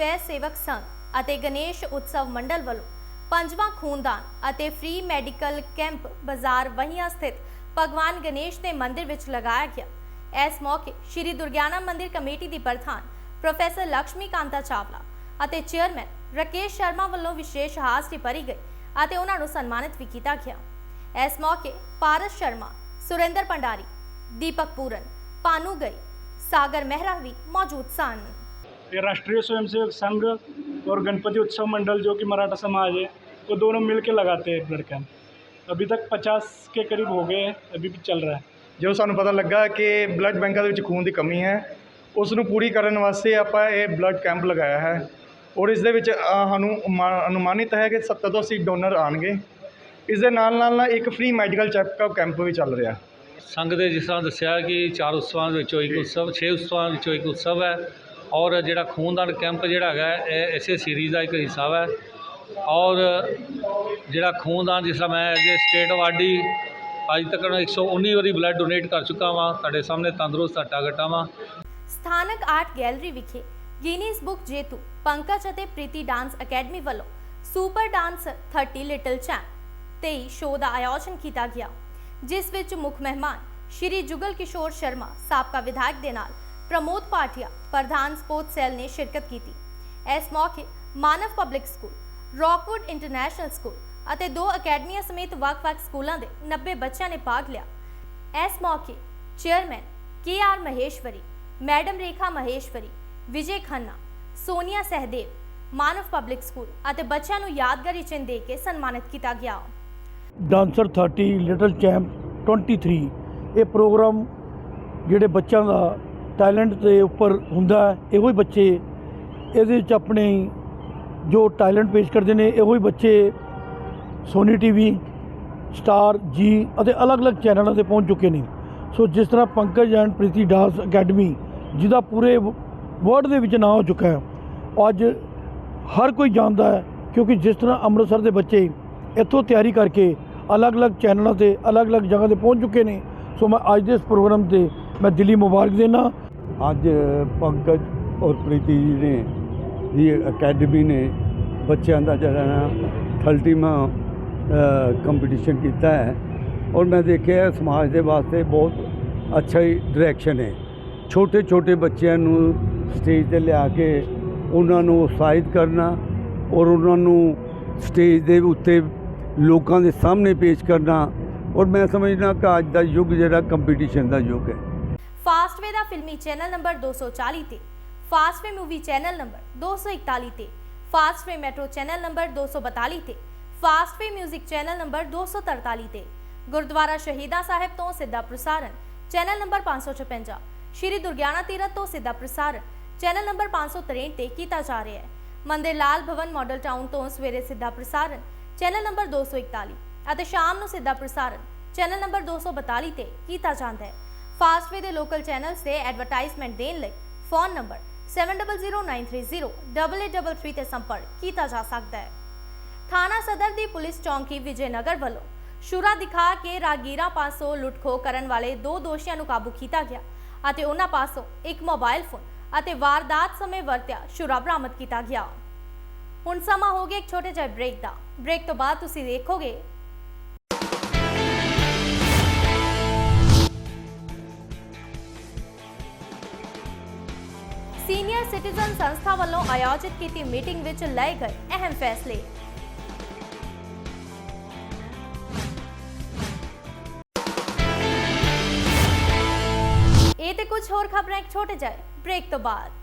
ਸਵੈ ਸੇਵਕ ਸੰਘ ਅਤੇ ਗਣੇਸ਼ ਉਤਸਵ ਮੰਡਲ ਵੱਲੋਂ ਪੰਜਵਾਂ ਖੂਨਦਾਨ ਅਤੇ ਫ੍ਰੀ ਮੈਡੀਕਲ ਕੈਂਪ ਬਾਜ਼ਾਰ ਵਹੀਆਂ ਸਥਿਤ ਭਗਵਾਨ ਗਣੇਸ਼ ਦੇ ਮੰਦਿਰ ਵਿੱਚ ਲਗਾਇਆ ਗਿਆ। ਇਸ ਮੌਕੇ ਸ਼੍ਰੀ ਦੁਰਗਿਆਨਾ ਮੰਦਿਰ ਕਮੇਟੀ ਦੀ ਪ੍ਰਧਾਨ ਪ੍ਰੋਫੈਸਰ ਲక్ష్ਮੀ ਕਾਂਤਾ ਚਾਵਲਾ ਅਤੇ ਚੇਅਰਮੈਨ ਰਕੇਸ਼ ਸ਼ਰਮਾ ਵੱਲੋਂ ਵਿਸ਼ੇਸ਼ ਹਾਜ਼ਰੀ ਭਰੀ ਗਈ ਅਤੇ ਉਹਨਾਂ ਨੂੰ ਸਨਮਾਨਿਤ ਵੀ ਕੀਤਾ ਗਿਆ। ਇਸ ਮੌਕੇ ਪਾਰਸ ਸ਼ਰਮਾ, ਸੁਰਿੰਦਰ ਪੰਡਾਰੀ ਦੀਪਕ ਪੂਰਨ, ਪਾਨੂ ਗਈ, ਸਾਗਰ ਮਹਿਰਾ ਵੀ ਮੌਜੂਦ ਸਨ। ये राष्ट्रीय स्वयंसेवक संघ और गणपति उत्सव मंडल जो कि मराठा समाज है वो दोनों मिल के लगाते हैं ब्लड कैंप अभी तक पचास के करीब हो गए हैं अभी भी चल रहा है ਜਦੋਂ ਸਾਨੂੰ ਪਤਾ ਲੱਗਾ ਕਿ ਬਲੱਡ ਬੈਂਕਾਂ ਦੇ ਵਿੱਚ ਖੂਨ ਦੀ ਕਮੀ ਹੈ ਉਸ ਨੂੰ ਪੂਰੀ ਕਰਨ ਵਾਸਤੇ ਆਪਾਂ ਇਹ ਬਲੱਡ ਕੈਂਪ ਲਗਾਇਆ ਹੈ ਔਰ ਇਸ ਦੇ ਵਿੱਚ ਅ, ਸਾਨੂੰ ਅਨੁਮਾ- ਅਨੁਮਾਨਿਤ ਹੈ ਕਿ 70 ਤੋਂ 80 ਡੋਨਰ ਆਣਗੇ ਇਸ ਦੇ ਨਾਲ ਨਾਲ ਨਾ ਇੱਕ ਫ੍ਰੀ ਮੈਡੀਕਲ ਚੈੱਕਅਪ ਕੈਂਪ ਵੀ ਚੱਲ ਰਿਹਾ ਸੰਘ ਦੇ ਜਿਸ ਤਰ੍ਹਾਂ ਦੱਸਿਆ ਕਿ ਚਾਰ ਉਤਸਵਾਂ ਦੇ ਵਿੱਚੋਂ ਇੱਕ ਉਤਸਵ ਛੇ ਉਤਸਵਾਂ ਵਿੱਚੋਂ ਇੱਕ ਉਤਸਵ ਹੈ ਔਰ ਜਿਹੜਾ ਖੂਨਦਾਨ ਕੈਂਪ ਜਿਹੜਾ ਹੈਗਾ, ਇਹ ਇਸੇ ਸੀਰੀਜ਼ ਦਾ ਇੱਕ ਹਿੱਸਾ ਹੈ ਔਰ ਜਿਹੜਾ ਖੂਨਦਾਨ, ਜਿਸ ਤਰ੍ਹਾਂ ਮੈਂ ਐਜ਼ ਸਟੇਟ ਅਵਾਰਡੀ ਅੱਜ ਤੱਕ 119 ਵਾਰੀ ਬਲੱਡ ਡੋਨੇਟ ਕਰ ਚੁੱਕਾ ਵਾਂ। ਤੁਹਾਡੇ ਸਾਹਮਣੇ ਤੰਦਰੁਸਤ ਹੱਟਾ ਗੱਟਾ ਵਾਂ। ਸਥਾਨਕ ਆਰਟ ਗੈਲਰੀ ਵਿਖੇ ਗਿਨੀਜ਼ ਬੁੱਕ ਜੇਤੂ ਪੰਕਜ ਅਤੇ ਪ੍ਰੀਤੀ ਡਾਂਸ ਅਕੈਡਮੀ ਵੱਲੋਂ super dance 30 little champ 23 show ਦਾ ਆਯੋਜਨ ਕੀਤਾ ਗਿਆ, ਜਿਸ ਵਿੱਚ ਮੁੱਖ ਮਹਿਮਾਨ ਸ਼੍ਰੀ ਜੁਗਲ ਕਿਸ਼ੋਰ ਸ਼ਰਮਾ, ਸਾਬਕਾ ਵਿਧਾਇਕ ਦੇ ਨਾਲ ਪ੍ਰਮੋਦ ਪਾਟਿਆ ਪ੍ਰਧਾਨ ਸਪੋਰਟਸ ਸੈੱਲ ਨੇ ਸ਼ਿਰਕਤ ਕੀਤੀ ਇਸ ਮੌਕੇ Manav public school Rockwood international school ਅਤੇ ਦੋ ਅਕੈਡਮੀਆਂ ਸਮੇਤ ਵੱਖ-ਵੱਖ ਸਕੂਲਾਂ ਦੇ 90 ਬੱਚਿਆਂ ਨੇ ਭਾਗ ਲਿਆ ਇਸ ਮੌਕੇ chairman K R Maheshwari madam Rekha Maheshwari Vijay Khanna Sonia Sahdev Manav public school ਅਤੇ ਬੱਚਿਆਂ ਨੂੰ ਯਾਦਗਾਰੀ ਚਿੰਨ੍ਹ ਦੇ ਕੇ ਸਨਮਾਨਿਤ ਕੀਤਾ ਗਿਆ ਡਾਂਸਰ 30 ਲਿਟਲ ਚੈਂਪ 23 ਇਹ ਪ੍ਰੋਗਰਾਮ ਜਿਹੜੇ ਬੱਚਿਆਂ ਦਾ ਟੈਲੈਂਟ ਦੇ ਉੱਪਰ ਹੁੰਦਾ ਇਹੋ ਹੀ ਬੱਚੇ ਇਹਦੇ ਵਿੱਚ ਆਪਣੇ ਜੋ ਟੈਲੈਂਟ ਪੇਸ਼ ਕਰਦੇ ਨੇ, ਇਹੋ ਹੀ ਬੱਚੇ ਸੋਨੀ ਟੀਵੀ ਸਟਾਰ ਜੀ ਅਤੇ ਅਲੱਗ-ਅਲੱਗ ਚੈਨਲਾਂ ਤੇ ਪਹੁੰਚ ਚੁੱਕੇ ਨੇ। ਸੋ ਜਿਸ ਤਰ੍ਹਾਂ Pankaj and Preeti dance academy, ਜਿਹਦਾ ਪੂਰੇ ਵਰਲਡ ਦੇ ਵਿੱਚ ਨਾਂ ਹੋ ਚੁੱਕਾ ਹੈ, ਅੱਜ ਹਰ ਕੋਈ ਜਾਣਦਾ ਹੈ, ਕਿਉਂਕਿ ਜਿਸ ਤਰ੍ਹਾਂ ਅੰਮ੍ਰਿਤਸਰ ਦੇ ਬੱਚੇ ਇੱਥੋਂ ਤਿਆਰੀ ਕਰਕੇ ਅਲੱਗ-ਅਲੱਗ ਚੈਨਲਾਂ ਤੇ ਅਲੱਗ-ਅਲੱਗ ਜਗ੍ਹਾ ਤੇ ਪਹੁੰਚ ਚੁੱਕੇ ਨੇ, ਸੋ ਮੈਂ ਅੱਜ ਦੇ ਇਸ ਪ੍ਰੋਗਰਾਮ ਤੇ ਮੈਂ ਦਿੱਲੀ ਮੁਬਾਰਕ ਦੇਣਾ ਅੱਜ ਪੰਕਜ ਔਰ ਪ੍ਰੀਤੀ ਜੀ ਨੇ ਦੀ ਅਕੈਡਮੀ ਨੇ ਬੱਚਿਆਂ ਦਾ ਜਿਹੜਾ ਨਾ 30ਵਾਂ ਕੰਪੀਟੀਸ਼ਨ ਕੀਤਾ ਹੈ। ਔਰ ਮੈਂ ਦੇਖਿਆ ਸਮਾਜ ਦੇ ਵਾਸਤੇ ਬਹੁਤ ਅੱਛਾ ਹੀ ਡਾਇਰੈਕਸ਼ਨ ਹੈ। ਛੋਟੇ ਛੋਟੇ ਬੱਚਿਆਂ ਨੂੰ ਸਟੇਜ ਤੇ ਲਿਆ ਕੇ ਉਹਨਾਂ ਨੂੰ ਉਤਸ਼ਾਹਿਤ ਕਰਨਾ ਔਰ ਉਹਨਾਂ ਨੂੰ ਸਟੇਜ ਦੇ ਉੱਤੇ ਲੋਕਾਂ ਦੇ ਸਾਹਮਣੇ ਪੇਸ਼ ਕਰਨਾ ਔਰ ਮੈਂ ਸਮਝਦਾ ਕਿ ਅੱਜ ਦਾ ਯੁੱਗ ਜਿਹੜਾ ਕੰਪੀਟੀਸ਼ਨ ਦਾ ਯੁੱਗ ਹੈ। ਫਾਸਟਵੇ ਦਾ ਫਿਲਮੀ ਚੈਨਲ ਨੰਬਰ 240 ਤੇ ਫਾਸਟਵੇ ਮੂਵੀ ਚੈਨਲ ਨੰਬਰ 241 ਤੇ ਫਾਸਟਵੇ ਮੈਟਰੋ ਚੈਨਲ ਨੰਬਰ 242 ਤੇ ਫਾਸਟਵੇ 뮤직 ਚੈਨਲ ਨੰਬਰ 243 ਤੇ, ਗੁਰਦੁਆਰਾ ਸ਼ਹੀਦਾ ਸਾਹਿਬ ਤੋਂ ਸਿੱਧਾ ਪ੍ਰਸਾਰਣ ਚੈਨਲ ਨੰਬਰ 556 ਸ਼੍ਰੀ ਦੁਰਗਿਆਨਾ ਤੀਰਥ ਤੋਂ ਸਿੱਧਾ ਪ੍ਰਸਾਰਣ ਚੈਨਲ ਨੰਬਰ 563 ਤੇ ਕੀਤਾ ਜਾ ਰਿਹਾ ਹੈ। ਮੰਦਿਰ ਲਾਲ ਭਵਨ ਮਾਡਲ ਟਾਊਨ ਤੋਂ ਸਵੇਰੇ ਸਿੱਧਾ ਪ੍ਰਸਾਰਣ ਚੈਨਲ ਨੰਬਰ 241 ਅਤੇ ਸ਼ਾਮ ਨੂੰ ਸਿੱਧਾ ਪ੍ਰਸਾਰਣ ਚੈਨਲ ਨੰਬਰ 242 ਤੇ ਕੀਤਾ ਜਾਂਦਾ ਹੈ। ਫਾਸਟਵੇ ਦੇ ਲੋਕਲ ਚੈਨਲਸ ਤੇ ਐਡਵਰਟਾਈਜ਼ਮੈਂਟ ਦੇਣ ਲਈ ਫੋਨ ਨੰਬਰ 7009308833 ਤੇ ਸੰਪਰਕ ਕੀਤਾ ਜਾ ਸਕਦਾ ਹੈ। ਥਾਣਾ ਸਦਰ ਦੀ ਪੁਲਿਸ ਚੌਂਕੀ ਵਿਜੇਨਗਰ ਵੱਲੋਂ ਸ਼ੁਰਾ ਦਿਖਾ ਕੇ ਰਾਗੀਰਾ ਪਾਸੋਂ ਲੁੱਟਖੋ ਕਰਨ ਵਾਲੇ ਦੋ ਦੋਸ਼ੀਆਂ ਨੂੰ ਕਾਬੂ ਕੀਤਾ ਗਿਆ ਅਤੇ ਉਹਨਾਂ ਪਾਸੋਂ ਇੱਕ ਮੋਬਾਈਲ ਫੋਨ ਅਤੇ ਵਾਰਦਾਤ ਸਮੇਂ ਵਰਤਿਆ ਸ਼ੁਰਾ ਬਰਾਮਦ ਕੀਤਾ ਗਿਆ। ਹੁਣ ਸਮਾਂ ਹੋ ਗਿਆ ਇੱਕ ਛੋਟੇ ਜਿਹੇ ਬ੍ਰੇਕ ਦਾ। ਬ੍ਰੇਕ ਤੋਂ ਬਾਅਦ ਤੁਸੀਂ ਦੇਖੋਗੇ ਸਿਟੀਜ਼ਨ ਸੰਸਥਾ ਵੱਲੋਂ ਆਯੋਜਿਤ ਕੀਤੀ ਮੀਟਿੰਗ ਵਿੱਚ ਲਏ ਗਏ ਅਹਿਮ ਫੈਸਲੇ। ਇਹ ਤੇ ਕੁਝ ਹੋਰ ਖਬਰਾਂ, ਇੱਕ ਛੋਟੇ ਜਿਹੇ ਬ੍ਰੇਕ ਤੋਂ ਬਾਅਦ।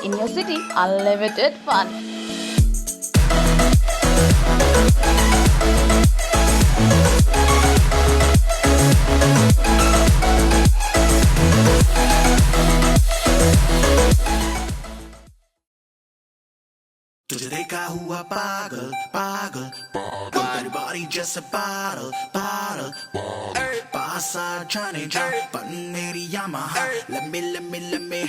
in your city, unlimited fun. तुझे देखा हुआ पागल पागल तेरी बॉडी जैसे बादल बादल पास आ जाने जा पर मेरी Yamaha let me let me let me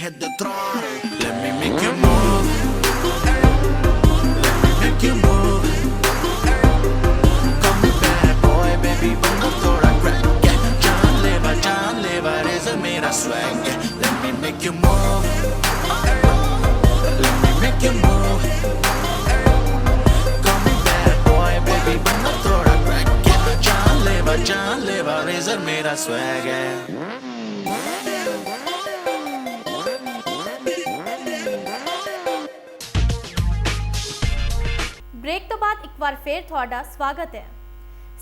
Call me bad boy, baby, bunda crack. Yeah, John Leva, John Leva, is a swag. Yeah, let me make you move. Let me make you move. Call me bad boy, baby, bunda thora crack. Yeah, John Lever, John Lever is a swag. ਫੇਰ ਤੁਹਾਡਾ ਸਵਾਗਤ ਹੈ।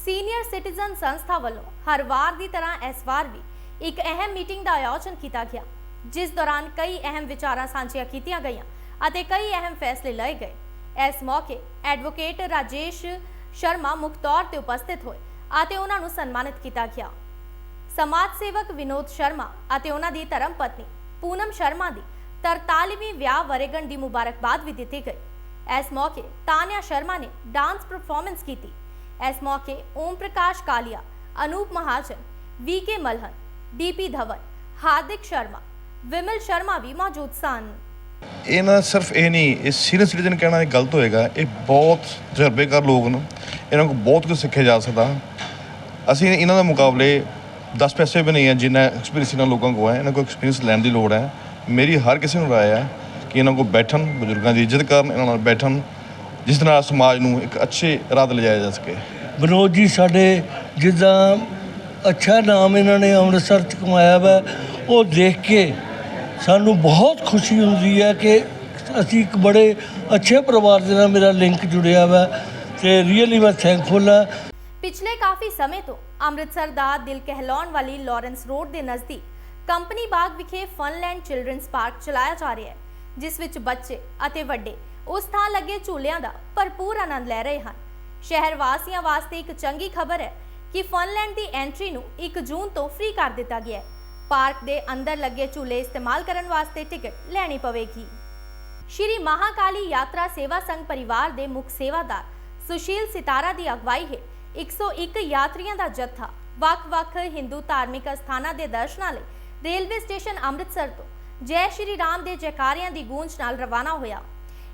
ਸੀਨੀਅਰ ਸਿਟੀਜ਼ਨ ਸੰਸਥਾ ਵੱਲੋਂ ਹਰ ਵਾਰ ਦੀ ਤਰ੍ਹਾਂ ਇਸ ਵਾਰ ਵੀ ਇੱਕ ਅਹਿਮ ਮੀਟਿੰਗ ਦਾ ਆਯੋਜਨ ਕੀਤਾ ਗਿਆ, ਜਿਸ ਦੌਰਾਨ ਕਈ ਅਹਿਮ ਵਿਚਾਰਾਂ ਸਾਂਝੀਆਂ ਕੀਤੀਆਂ ਗਈਆਂ ਅਤੇ ਕਈ ਅਹਿਮ ਫੈਸਲੇ ਲਏ ਗਏ। ਇਸ ਮੌਕੇ ਐਡਵੋਕੇਟ ਰਾਜੇਸ਼ ਸ਼ਰਮਾ ਮੁੱਖ ਤੌਰ ਤੇ ਉਪਸਥਿਤ ਹੋਏ ਅਤੇ ਉਹਨਾਂ ਨੂੰ ਸਨਮਾਨਿਤ ਕੀਤਾ ਗਿਆ। ਸਮਾਜ ਸੇਵਕ ਵਿਨੋਦ ਸ਼ਰਮਾ ਅਤੇ ਉਹਨਾਂ ਦੀ ਧਰਮ ਪਤਨੀ ਪੂਨਮ ਸ਼ਰਮਾ ਦੀ 43ਵੀਂ ਵਿਆਹ ਵਰੇਗੰਢ ਦੀ ਮੁਬਾਰਕਬਾਦ ਵੀ ਦਿੱਤੀ ਗਈ। ਇਸ ਮੌਕੇ ਤਾਨਿਆ ਸ਼ਰਮਾ ਨੇ ਡਾਂਸ ਪਰਫਾਰਮੈਂਸ ਕੀਤੀ। ਇਸ ਮੌਕੇ ਓਮ ਪ੍ਰਕਾਸ਼ ਕਾਲੀਆ, ਅਨੂਪ ਮਹਾਜਨ ਵੀਕੇ ਮਲਹਨ ਡੀਪੀ ਧਵਨ, ਹਾਰਦਿਕ ਸ਼ਰਮਾ, ਵਿਮਲ ਸ਼ਰਮਾ ਵੀ ਮੌਜੂਦ ਸਨ। ਇਹ ਨਾ ਸਿਰਫ ਇਹ ਨਹੀਂ, ਇਹ ਸੀਨੀਅਰ ਸਿਟੀਜ਼ਨ ਕਹਿਣਾ ਇਹ ਗਲਤ ਹੋਏਗਾ, ਇਹ ਬਹੁਤ ਤਜਰਬੇਕਾਰ ਲੋਕ ਨੇ, ਇਹਨਾਂ ਕੋਲ ਬਹੁਤ ਕੁਝ ਸਿੱਖਿਆ ਜਾ ਸਕਦਾ। ਅਸੀਂ ਇਹਨਾਂ ਦੇ ਮੁਕਾਬਲੇ 10 ਪੈਸੇ ਵੀ ਨਹੀਂ ਹੈ ਜਿੰਨਾ ਐਕਸਪੀਰੀਅੰਸ ਇਹਨਾਂ ਲੋਕਾਂ ਕੋਲ ਹੈ, ਇਹਨਾਂ ਕੋਲ ਐਕਸਪੀਰੀਅੰਸ ਲੈਣ ਦੀ ਲੋੜ ਹੈ। ਮੇਰੀ ਹਰ ਕਿਸੇ ਨੂੰ ਰਾਏ ਹੈ ਕਿ ਇਹਨਾਂ ਕੋਲ ਬੈਠਣ ਬਜ਼ੁਰਗਾਂ ਦੀ ਇੱਜ਼ਤ ਕਰਨ ਇਹਨਾਂ ਨਾਲ ਬੈਠਣ ਜਿਸ ਨਾਲ ਸਮਾਜ ਨੂੰ ਇੱਕ ਅੱਛੇ ਰਾਹ ਤੇ ਲਿਜਾਇਆ ਜਾ ਸਕੇ। ਵਿਨੋਦ ਜੀ ਸਾਡੇ ਜਿੱਦਾਂ ਅੱਛਾ ਨਾਮ ਇਹਨਾਂ ਨੇ ਅੰਮ੍ਰਿਤਸਰ ਚ ਕਮਾਇਆ ਵਾ ਉਹ ਦੇਖ ਕੇ ਸਾਨੂੰ ਬਹੁਤ ਖੁਸ਼ੀ ਹੁੰਦੀ ਹੈ ਕਿ ਅਸੀਂ ਇੱਕ ਬੜੇ ਅੱਛੇ ਪਰਿਵਾਰ ਦੇ ਨਾਲ ਮੇਰਾ ਲਿੰਕ ਜੁੜਿਆ ਵਾ ਤੇ ਰੀਅਲੀ ਮੈਂ ਥੈਂਕਫੁਲ ਹਾਂ। ਪਿਛਲੇ ਕਾਫੀ ਸਮੇਂ ਤੋਂ ਅੰਮ੍ਰਿਤਸਰ ਦਾ ਦਿਲ ਕਹਿਲਾਉਣ ਵਾਲੀ ਲਾਰੈਂਸ ਰੋਡ ਦੇ ਨਜ਼ਦੀਕ ਕੰਪਨੀ ਬਾਗ ਵਿਖੇ ਫਨਲੈਂਡ ਚਿਲਡਰਨਸ ਪਾਰਕ ਚਲਾਇਆ ਜਾ ਰਿਹਾ ਹੈ। ਜਿਸ ਵਿੱਚ ਬੱਚੇ ਅਤੇ ਵੱਡੇ ਉਸ ਥਾਂ ਲੱਗੇ ਝੂਲਿਆਂ ਦਾ ਭਰਪੂਰ ਆਨੰਦ ਲੈ ਰਹੇ ਹਨ। ਸ਼ਹਿਰ ਵਾਸੀਆਂ ਵਾਸਤੇ ਇੱਕ ਚੰਗੀ ਖਬਰ ਹੈ ਕਿ ਫਨਲੈਂਡ ਦੀ ਐਂਟਰੀ ਨੂੰ 1 ਜੂਨ ਤੋਂ ਫ੍ਰੀ ਕਰ ਦਿੱਤਾ ਗਿਆ ਹੈ। ਪਾਰਕ ਦੇ ਅੰਦਰ ਲੱਗੇ ਝੂਲੇ ਇਸਤੇਮਾਲ ਕਰਨ ਵਾਸਤੇ ਟਿਕਟ ਲੈਣੀ ਪਵੇਗੀ। ਸ਼੍ਰੀ ਮਹਾਕਾਲੀ ਯਾਤਰਾ ਸੇਵਾ ਸੰਘ ਪਰਿਵਾਰ ਦੇ ਮੁੱਖ ਸੇਵਾਦਾਰ ਸੁਸ਼ੀਲ ਸਿਤਾਰਾ ਦੀ ਅਗਵਾਈ ਹੇਠ 101 ਯਾਤਰੀਆਂ ਦਾ ਜੱਥਾ ਵੱਖ-ਵੱਖ ਹਿੰਦੂ ਧਾਰਮਿਕ ਅਸਥਾਨਾਂ ਦੇ ਦਰਸ਼ਨਾਂ ਲਈ ਰੇਲਵੇ ਸਟੇਸ਼ਨ ਅੰਮ੍ਰਿਤਸਰ ਤੋਂ ਜੈ ਸ਼੍ਰੀ ਰਾਮ ਦੇ ਜੈਕਾਰਿਆਂ ਦੀ ਗੂੰਜ ਨਾਲ ਰਵਾਨਾ ਹੋਇਆ।